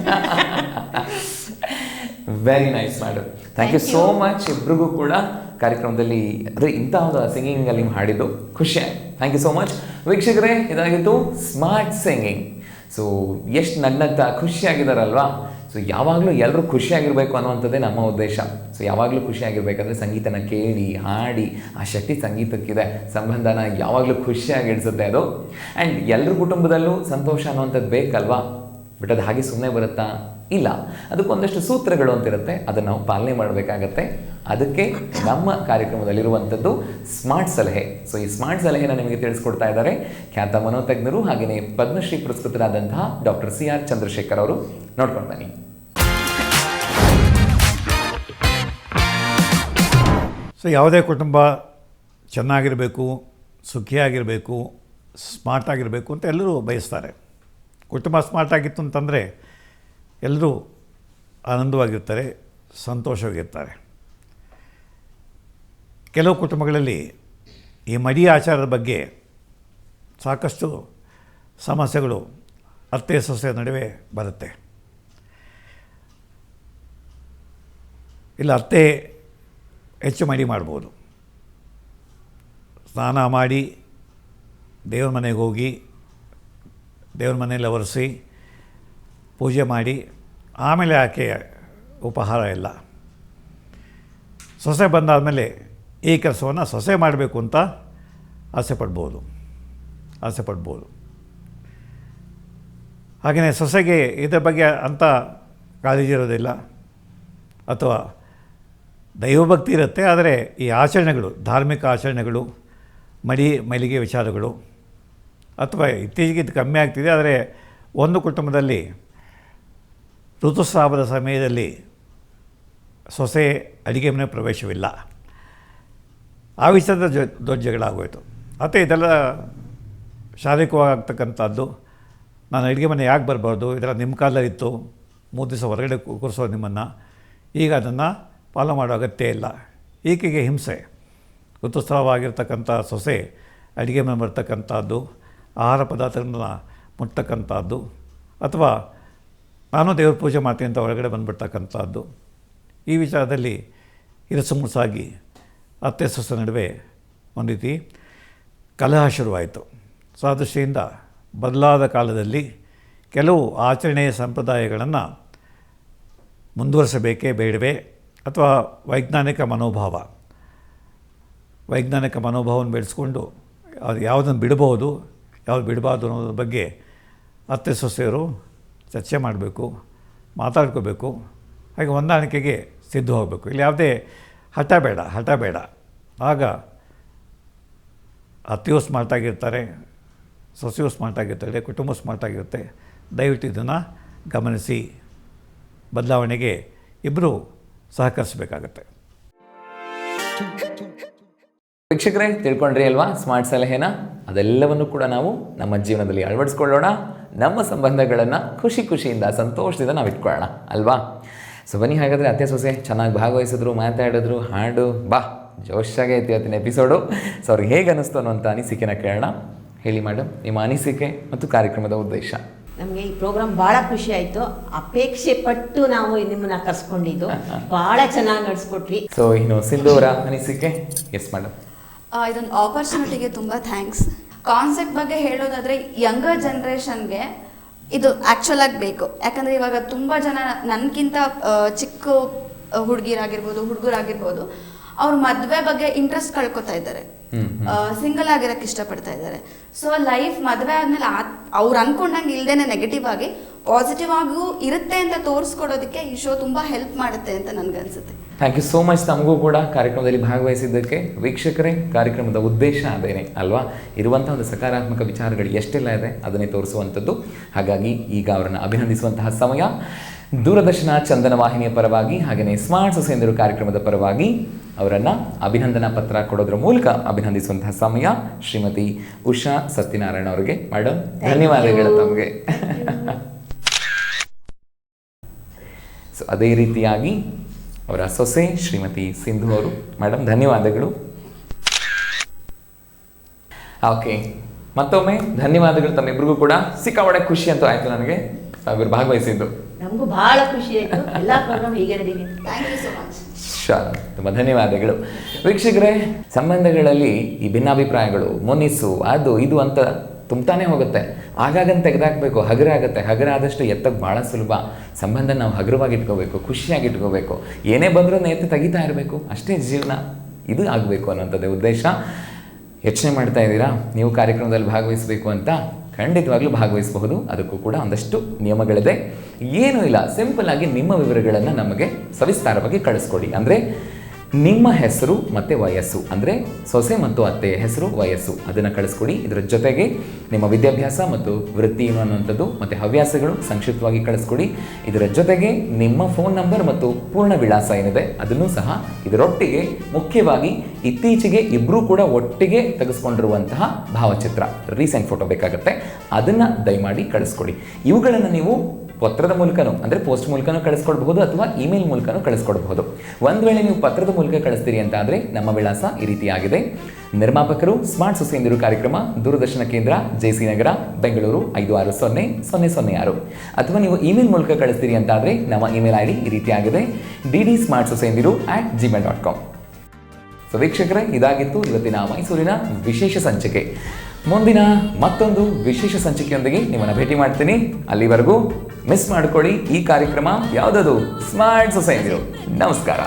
ವೆರಿ ನೈಸ್ ಮಾಡು ಥ್ಯಾಂಕ್ ಯು ಸೋ ಮಚ್ ಇಬ್ರಿಗೂ ಕೂಡ. ಕಾರ್ಯಕ್ರಮದಲ್ಲಿ ಅಂದರೆ ಇಂಥ ಒಂದು ಸಿಂಗಿಂಗ್ ಅಲ್ಲಿ ನೀವು ಹಾಡಿದ್ದು ಖುಷಿ. ಥ್ಯಾಂಕ್ ಯು ಸೋ ಮಚ್ ವೀಕ್ಷಕರೇ, ಇದಾಗಿತ್ತು ಸ್ಮಾರ್ಟ್ ಸಿಂಗಿಂಗ್ ಸೊ ಎಷ್ಟು ನಗ್ನಗ್ತಾ ಖುಷಿಯಾಗಿದ್ದಾರಲ್ವಾ ಸೊ ಯಾವಾಗಲೂ ಎಲ್ಲರೂ ಖುಷಿಯಾಗಿರಬೇಕು ಅನ್ನುವಂಥದ್ದೇ ನಮ್ಮ ಉದ್ದೇಶ. ಸೊ ಯಾವಾಗಲೂ ಖುಷಿಯಾಗಿರ್ಬೇಕಂದ್ರೆ ಸಂಗೀತನ ಕೇಳಿ, ಹಾಡಿ, ಆ ಶಕ್ತಿ ಸಂಗೀತಕ್ಕಿದೆ. ಸಂಬಂಧನ ಯಾವಾಗಲೂ ಖುಷಿಯಾಗಿಡಿಸುತ್ತೆ ಅದು. ಆ್ಯಂಡ್ ಎಲ್ಲರ ಕುಟುಂಬದಲ್ಲೂ ಸಂತೋಷ ಅನ್ನುವಂಥದ್ದು ಬೇಕಲ್ವಾ? ಬಟ್ ಅದು ಹಾಗೆ ಸುಮ್ಮನೆ ಬರುತ್ತಾ? ಇಲ್ಲ. ಅದಕ್ಕೊಂದಷ್ಟು ಸೂತ್ರಗಳು ಅಂತಿರುತ್ತೆ. ಅದನ್ನು ನಾವು ಪಾಲನೆ ಮಾಡಬೇಕಾಗತ್ತೆ. ಅದಕ್ಕೆ ನಮ್ಮ ಕಾರ್ಯಕ್ರಮದಲ್ಲಿರುವಂಥದ್ದು ಸ್ಮಾರ್ಟ್ ಸಲಹೆ. ಸೊ ಈ ಸ್ಮಾರ್ಟ್ ಸಲಹೆಯನ್ನು ನಿಮಗೆ ತಿಳಿಸ್ಕೊಡ್ತಾ ಇದ್ದಾರೆ ಖ್ಯಾತ ಮನೋತಜ್ಞರು ಹಾಗೆಯೇ ಪದ್ಮಶ್ರೀ ಪುರಸ್ಕೃತರಾದಂತಹ ಡಾಕ್ಟರ್ ಸಿ ಆರ್ ಚಂದ್ರಶೇಖರ್ ಅವರು. ನೋಡ್ಕೊಂಡು ಬನ್ನಿ. ಸೊ ಯಾವುದೇ ಕುಟುಂಬ ಚೆನ್ನಾಗಿರಬೇಕು, ಸುಖಿಯಾಗಿರಬೇಕು, ಸ್ಮಾರ್ಟ್ ಆಗಿರಬೇಕು ಅಂತ ಎಲ್ಲರೂ ಬಯಸ್ತಾರೆ. ಕುಟುಂಬ ಸ್ಮಾರ್ಟ್ ಆಗಿತ್ತು ಅಂತಂದರೆ ಎಲ್ಲರೂ ಆನಂದವಾಗಿರ್ತಾರೆ, ಸಂತೋಷವಾಗಿರ್ತಾರೆ. ಕೆಲವು ಕುಟುಂಬಗಳಲ್ಲಿ ಈ ಮಡಿ ಆಚಾರದ ಬಗ್ಗೆ ಸಾಕಷ್ಟು ಸಮಸ್ಯೆಗಳು ಅತ್ತೆ ಸೊಸೆ ನಡುವೆ ಬರುತ್ತೆ. ಇಲ್ಲ, ಅತ್ತೆ ಹೆಚ್ಚು ಮಡಿ ಮಾಡ್ಬೋದು. ಸ್ನಾನ ಮಾಡಿ ದೇವರ ಮನೆಗೆ ಹೋಗಿ ದೇವ್ರ ಮನೆಯಲ್ಲಿ ಒರೆಸಿ ಪೂಜೆ ಮಾಡಿ, ಆಮೇಲೆ ಆಕೆ ಉಪಹಾರ ಎಲ್ಲ. ಸೊಸೆ ಬಂದಾದಮೇಲೆ ಈ ಕೆಲಸವನ್ನು ಸೊಸೆ ಮಾಡಬೇಕು ಅಂತ ಆಸೆ ಪಡ್ಬೋದು ಆಸೆ ಪಡ್ಬೋದು. ಹಾಗೆಯೇ ಸೊಸೆಗೆ ಇದರ ಬಗ್ಗೆ ಅಂಥ ಕಾಳಜಿ ಇರೋದಿಲ್ಲ. ಅಥವಾ ದೈವಭಕ್ತಿ ಇರುತ್ತೆ, ಆದರೆ ಈ ಆಚರಣೆಗಳು, ಧಾರ್ಮಿಕ ಆಚರಣೆಗಳು, ಮಡಿ ಮೈಲಿಗೆ ವಿಚಾರಗಳು ಅಥವಾ ಇತ್ತೀಚೆಗೆ ಇದು ಕಮ್ಮಿ ಆಗ್ತಿದೆ, ಆದರೆ ಒಂದು ಕುಟುಂಬದಲ್ಲಿ ಋತುಸ್ರಾವದ ಸಮಯದಲ್ಲಿ ಸೊಸೆ ಅಡುಗೆ ಮನೆ ಪ್ರವೇಶವಿಲ್ಲ. ಆ ವಿಷಯದ ಜೊ ದೊಡ್ಡ ಮತ್ತು ಇದೆಲ್ಲ ಶಾರೀರಿಕವಾಗ್ತಕ್ಕಂಥದ್ದು, ನಾನು ಅಡುಗೆ ಮನೆ ಯಾಕೆ ಬರಬಾರ್ದು, ಇದೆಲ್ಲ ನಿಮ್ಮ ಕಾಲದಲ್ಲಿತ್ತು ಮೂರು ದಿವಸ ಹೊರಗಡೆ ಕೂರಿಸೋ ಕೂರಿಸೋದು ನಿಮ್ಮನ್ನು, ಈಗ ಅದನ್ನು ಫಾಲೋ ಮಾಡೋ ಅಗತ್ಯ ಇಲ್ಲ. ಈಕೆಗೆ ಹಿಂಸೆ. ಋತುಸ್ರಾವ ಆಗಿರ್ತಕ್ಕಂಥ ಸೊಸೆ ಅಡುಗೆ ಮನೆ ಬರ್ತಕ್ಕಂಥದ್ದು ಆಹಾರ ಪದಾರ್ಥಗಳನ್ನ ಮುಟ್ತಕ್ಕಂಥದ್ದು ಅಥವಾ ನಾನು ದೇವ್ರ ಪೂಜೆ ಮಾಡ್ತೀನಿ ಅಂತ ಹೊರಗಡೆ ಬಂದುಬಿಡ್ತಕ್ಕಂಥದ್ದು. ಈ ವಿಚಾರದಲ್ಲಿ ಇರಸು ಮುಸಾಗಿ ಅತ್ತೆ ಸೊಸೆ ನಡುವೆ ಒಂದು ರೀತಿ ಕಲಹ ಶುರುವಾಯಿತು. ಸೊ ಆ ದೃಷ್ಟಿಯಿಂದ ಬದಲಾದ ಕಾಲದಲ್ಲಿ ಕೆಲವು ಆಚರಣೆಯ ಸಂಪ್ರದಾಯಗಳನ್ನು ಮುಂದುವರಿಸಬೇಕೇ ಬೇಡವೇ, ಅಥವಾ ವೈಜ್ಞಾನಿಕ ಮನೋಭಾವ. ವೈಜ್ಞಾನಿಕ ಮನೋಭಾವವನ್ನು ಬೆಳೆಸ್ಕೊಂಡು ಅದು ಯಾವುದನ್ನು ಬಿಡಬಹುದು ಯಾವ್ದು ಬಿಡಬಾರ್ದು ಅನ್ನೋದ್ರ ಬಗ್ಗೆ ಅತ್ತೆ ಸೊಸೆಯರು ಚರ್ಚೆ ಮಾಡಬೇಕು, ಮಾತಾಡ್ಕೋಬೇಕು, ಹಾಗೆ ಹೊಂದಾಣಿಕೆಗೆ ಸಿದ್ಧ ಹೋಗಬೇಕು. ಇಲ್ಲಿ ಯಾವುದೇ ಹಠ ಬೇಡ ಹಠ ಬೇಡ. ಆಗ ಅತ್ತೆಯೂ ಸ್ಮಾರ್ಟಾಗಿರ್ತಾರೆ ಸೊಸೆಯೂ ಸ್ಮಾರ್ಟಾಗಿರ್ತಾರೆ ಕುಟುಂಬ ಸ್ಮಾರ್ಟಾಗಿರುತ್ತೆ ದಯವಿಟ್ಟು ಇದನ್ನು ಗಮನಿಸಿ. ಬದಲಾವಣೆಗೆ ಇಬ್ಬರೂ ಸಹಕರಿಸಬೇಕಾಗತ್ತೆ. ವೀಕ್ಷಕರೇ ತಿಳ್ಕೊಂಡ್ರಿ ಅಲ್ವಾ? ಸ್ಮಾರ್ಟ್ ಸಲಹೆನ? ಅದೆಲ್ಲವನ್ನು ಕೂಡ ನಾವು ನಮ್ಮ ಜೀವನದಲ್ಲಿ ಅಳವಡಿಸ್ಕೊಳ್ಳೋಣ. ನಮ್ಮ ಸಂಬಂಧಗಳನ್ನು ಖುಷಿ ಖುಷಿಯಿಂದ ಸಂತೋಷದಿಂದ ನಾವು ಇಟ್ಕೊಳ್ಳೋಣ ಅಲ್ವಾ? ಸೊ ಬನ್ನಿ ಹಾಗಾದರೆ ಅತ್ತೆ ಸೊಸೆ ಚೆನ್ನಾಗಿ ಭಾಗವಹಿಸಿದ್ರು ಮಾತಾಡಿದ್ರು ಹಾಡು ಬಾ ಜೋಶಾಗೆ ಐತಿ ಇವತ್ತಿನ ಎಪಿಸೋಡು ಸೊ ಅವ್ರಿಗೆ ಹೇಗೆ ಅನ್ನಿಸ್ತು ಅನ್ನುವಂಥ ಅನಿಸಿಕೆನ ಕೇಳೋಣ. ಹೇಳಿ ಮೇಡಮ್ ನಿಮ್ಮ ಅನಿಸಿಕೆ ಮತ್ತು ಕಾರ್ಯಕ್ರಮದ ಉದ್ದೇಶ. ನಮಗೆ ಈ ಪ್ರೋಗ್ರಾಮ್ ಭಾಳ ಖುಷಿ ಆಯಿತು. ಅಪೇಕ್ಷೆ ಪಟ್ಟು ನಾವು ನಿಮ್ಮನ್ನ ಕರ್ಸ್ಕೊಂಡಿದ್ದು. [laughs] ಭಾಳ ಚೆನ್ನಾಗಿ ನಡೆಸ್ಕೊಟ್ವಿ. ಸೊ ಇನ್ನು ಸಿಂಧೂರ ಅನಿಸಿಕೆ? ಎಸ್ ಮೇಡಮ್ ಇದೊಂದು ಆಪರ್ಚುನಿಟಿಗೆ ತುಂಬ ಥ್ಯಾಂಕ್ಸ್ ಕಾನ್ಸೆಪ್ಟ್ ಬಗ್ಗೆ ಹೇಳೋದಾದರೆ ಯಂಗರ್ ಜನ್ರೇಷನ್ಗೆ ಇದು ಆ್ಯಕ್ಚುಲ್ ಆಗಿ ಬೇಕು. ಯಾಕಂದರೆ ಇವಾಗ ತುಂಬ ಜನ ನನಗಿಂತ ಚಿಕ್ಕ ಹುಡುಗಿರಾಗಿರ್ಬೋದು, ಹುಡುಗರಾಗಿರ್ಬೋದು ಅವ್ರ ಮದ್ವೆ ಬಗ್ಗೆ ಇಂಟ್ರೆಸ್ಟ್ ಕಳ್ಕೊತಾ ಇದ್ದಾರೆ. ಸಿಂಗಲ್ ಆಗಿರಕ್ ಇಷ್ಟಪಡ್ತಾ ಇದ್ದಾರೆ. ಸೊ ಲೈಫ್ ಮದ್ವೆ ಆದ್ಮೇಲೆ ಅವ್ರು ಅನ್ಕೊಂಡಂಗೆ ಇಲ್ದೇನೆ ನೆಗೆಟಿವ್ ಆಗಿ ಪಾಸಿಟಿವ್ ಆಗೂ ಇರುತ್ತೆ ಅಂತ ತೋರಿಸ್ಕೊಡೋದಕ್ಕೆ ಈ ಶೋ ತುಂಬಾ ಹೆಲ್ಪ್ ಮಾಡುತ್ತೆ ಅಂತ ನನಗನ್ಸುತ್ತೆ ಥ್ಯಾಂಕ್ ಯು ಸೋ ಮಚ್ ತಮಗೂ ಕೂಡ ಕಾರ್ಯಕ್ರಮದಲ್ಲಿ ಭಾಗವಹಿಸಿದ್ದಕ್ಕೆ. ವೀಕ್ಷಕರೇ ಕಾರ್ಯಕ್ರಮದ ಉದ್ದೇಶ ಅದೇನೆ ಅಲ್ವಾ? ಇರುವಂತಹ ಒಂದು ಸಕಾರಾತ್ಮಕ ವಿಚಾರಗಳು ಎಷ್ಟೆಲ್ಲ ಇದೆ ಅದನ್ನೇ ತೋರಿಸುವಂಥದ್ದು. ಹಾಗಾಗಿ ಈಗ ಅವರನ್ನು ಅಭಿನಂದಿಸುವಂತಹ ಸಮಯ. ದೂರದರ್ಶನ ಚಂದನ ವಾಹಿನಿಯ ಪರವಾಗಿ ಹಾಗೆಯೇ ಸ್ಮಾರ್ಟ್ ಸೊಸೆಂದರು ಕಾರ್ಯಕ್ರಮದ ಪರವಾಗಿ ಅವರನ್ನು ಅಭಿನಂದನಾ ಪತ್ರ ಕೊಡೋದ್ರ ಮೂಲಕ ಅಭಿನಂದಿಸುವಂತಹ ಸಮಯ ಶ್ರೀಮತಿ ಉಷಾ ಸತ್ಯನಾರಾಯಣ ಅವರಿಗೆ. ಮೇಡಮ್ ಧನ್ಯವಾದಗಳು ತಮಗೆ. ಸೊ ಅದೇ ರೀತಿಯಾಗಿ ಅವರ ಸೊಸೆ ಶ್ರೀಮತಿ ಸಿಂಧು ಅವರು. ಮೇಡಮ್ ಧನ್ಯವಾದಗಳು. ಓಕೆ ಮತ್ತೊಮ್ಮೆ ಧನ್ಯವಾದಗಳು ತಮ್ಮಿಬ್ರಿಗೂ ಕೂಡ. ಸಿಕ್ಕಾಪಟ್ಟೆ ಖುಷಿ ಅಂತೂ ಆಯಿತು ನನಗೆ. ತಾವಿಬ್ರು ಭಾಗವಹಿಸಿದ್ದು. ನಮಗೂ ಬಹಳ ಖುಷಿ ಆಯಿತು. ಎಲ್ಲ ಪ್ರೋಗ್ರಾಮ್ ಹೀಗೆ ನಡೀಲಿ. ಥ್ಯಾಂಕ್ ಯು ಸೊ ಮಚ್ ಶಾಲ್ ತುಂಬ ಧನ್ಯವಾದಗಳು. ವೀಕ್ಷಕರೇ ಸಂಬಂಧಗಳಲ್ಲಿ ಈ ಭಿನ್ನಾಭಿಪ್ರಾಯಗಳು ಮುನಿಸು ಅದು ಇದು ಅಂತ ತುಂಬತಾನೆ ಹೋಗುತ್ತೆ. ಆಗಾಗಂತ ತೆಗೆದಾಕ್ಬೇಕು ಹಗರ ಆಗುತ್ತೆ ಹಗರ ಆದಷ್ಟು ಎತ್ತಕ್ಕೆ ಭಾಳ ಸುಲಭ. ಸಂಬಂಧ ನಾವು ಹಗುರವಾಗಿ ಇಟ್ಕೋಬೇಕು ಖುಷಿಯಾಗಿ ಇಟ್ಕೋಬೇಕು ಏನೇ ಬಂದರೂ ಎತ್ತು ತೆಗಿತಾ ಇರಬೇಕು. ಅಷ್ಟೇ ಜೀವನ ಇದು ಆಗಬೇಕು ಅನ್ನೋಂಥದ್ದೇ ಉದ್ದೇಶ. ಯೋಚನೆ ಮಾಡ್ತಾ ಇದ್ದೀರಾ? ನೀವು ಕಾರ್ಯಕ್ರಮದಲ್ಲಿ ಭಾಗವಹಿಸಬೇಕು ಅಂತ ಖಂಡಿತವಾಗ್ಲೂ ಭಾಗವಹಿಸಬಹುದು. ಅದಕ್ಕೂ ಕೂಡ ಒಂದಷ್ಟು ನಿಯಮಗಳಿದೆ. ಏನೂ ಇಲ್ಲ ಸಿಂಪಲ್ ಆಗಿ ನಿಮ್ಮ ವಿವರಗಳನ್ನು ನಮಗೆ ಸವಿಸ್ತಾರವಾಗಿ ಕಳಿಸ್ಕೊಡಿ. ಅಂದರೆ ನಿಮ್ಮ ಹೆಸರು ಮತ್ತು ವಯಸ್ಸು, ಅಂದರೆ ಸೊಸೆ ಮತ್ತು ಅತ್ತೆಯ ಹೆಸರು, ವಯಸ್ಸು. ಅದನ್ನು ಕಳಿಸ್ಕೊಡಿ. ಇದರ ಜೊತೆಗೆ ನಿಮ್ಮ ವಿದ್ಯಾಭ್ಯಾಸ ಮತ್ತು ವೃತ್ತಿ ಏನು ಅನ್ನುವಂಥದ್ದು ಮತ್ತು ಹವ್ಯಾಸಗಳು ಸಂಕ್ಷಿಪ್ತವಾಗಿ ಕಳಿಸ್ಕೊಡಿ. ಇದರ ಜೊತೆಗೆ ನಿಮ್ಮ ಫೋನ್ ನಂಬರ್ ಮತ್ತು ಪೂರ್ಣ ವಿಳಾಸ ಏನಿದೆ, ಅದನ್ನು ಸಹ ಇದರೊಟ್ಟಿಗೆ ಮುಖ್ಯವಾಗಿ ಇತ್ತೀಚೆಗೆ ಇಬ್ಬರೂ ಕೂಡ ಒಟ್ಟಿಗೆ ತೆಗೆಸ್ಕೊಂಡಿರುವಂತಹ ಭಾವಚಿತ್ರ. ರೀಸೆಂಟ್ ಫೋಟೋ ಬೇಕಾಗುತ್ತೆ. ಅದನ್ನು ದಯಮಾಡಿ ಕಳಿಸ್ಕೊಡಿ. ಇವುಗಳನ್ನು ನೀವು ಪತ್ರದ ಮೂಲಕನೂ, ಅಂದರೆ ಪೋಸ್ಟ್ ಮೂಲಕನೂ ಕಳಿಸ್ಕೊಡ್ಬಹುದು ಅಥವಾ ಇಮೇಲ್ ಮೂಲಕನೂ ಕಳಿಸ್ಕೊಡ್ಬಹುದು. ಒಂದು ವೇಳೆ ನೀವು ಪತ್ರದ ಮೂಲಕ ಕಳಿಸ್ತೀರಿ ಅಂತ ಆದರೆ ನಮ್ಮ ವಿಳಾಸ ಈ ರೀತಿಯಾಗಿದೆ. ನಿರ್ಮಾಪಕರು, ಸ್ಮಾರ್ಟ್ ಸುಸೇಂದಿರು ಕಾರ್ಯಕ್ರಮ, ದೂರದರ್ಶನ ಕೇಂದ್ರ, ಜೆ ಸಿ ನಗರ, ಬೆಂಗಳೂರು ಐದು ಆರು ಸೊನ್ನೆ ಸೊನ್ನೆ ಸೊನ್ನೆ ಆರು. ಅಥವಾ ನೀವು ಇಮೇಲ್ ಮೂಲಕ ಕಳಿಸ್ತೀರಿ ಅಂತ ಆದರೆ ನಮ್ಮ ಇಮೇಲ್ ಐ ಡಿ ಈ ರೀತಿಯಾಗಿದೆ. D D smart ಸುಸೇಂದಿರು at gmail dot com so ವೀಕ್ಷಕರೇ, ಇದಾಗಿತ್ತು ಇವತ್ತಿನ ಮೈಸೂರಿನ ವಿಶೇಷ ಸಂಚಿಕೆ. ಮುಂದಿನ ಮತ್ತೊಂದು ವಿಶೇಷ ಸಂಚಿಕೆಯೊಂದಿಗೆ ನಿಮ್ಮನ್ನು ಭೇಟಿ ಮಾಡ್ತೀನಿ. ಅಲ್ಲಿವರೆಗೂ ಮಿಸ್ ಮಾಡಿಕೊಳ್ಳಿ ಈ ಕಾರ್ಯಕ್ರಮ ಯಾವುದದು? ಸ್ಮಾರ್ಟ್ ಸೊಸೈಟಿರು ನಮಸ್ಕಾರ.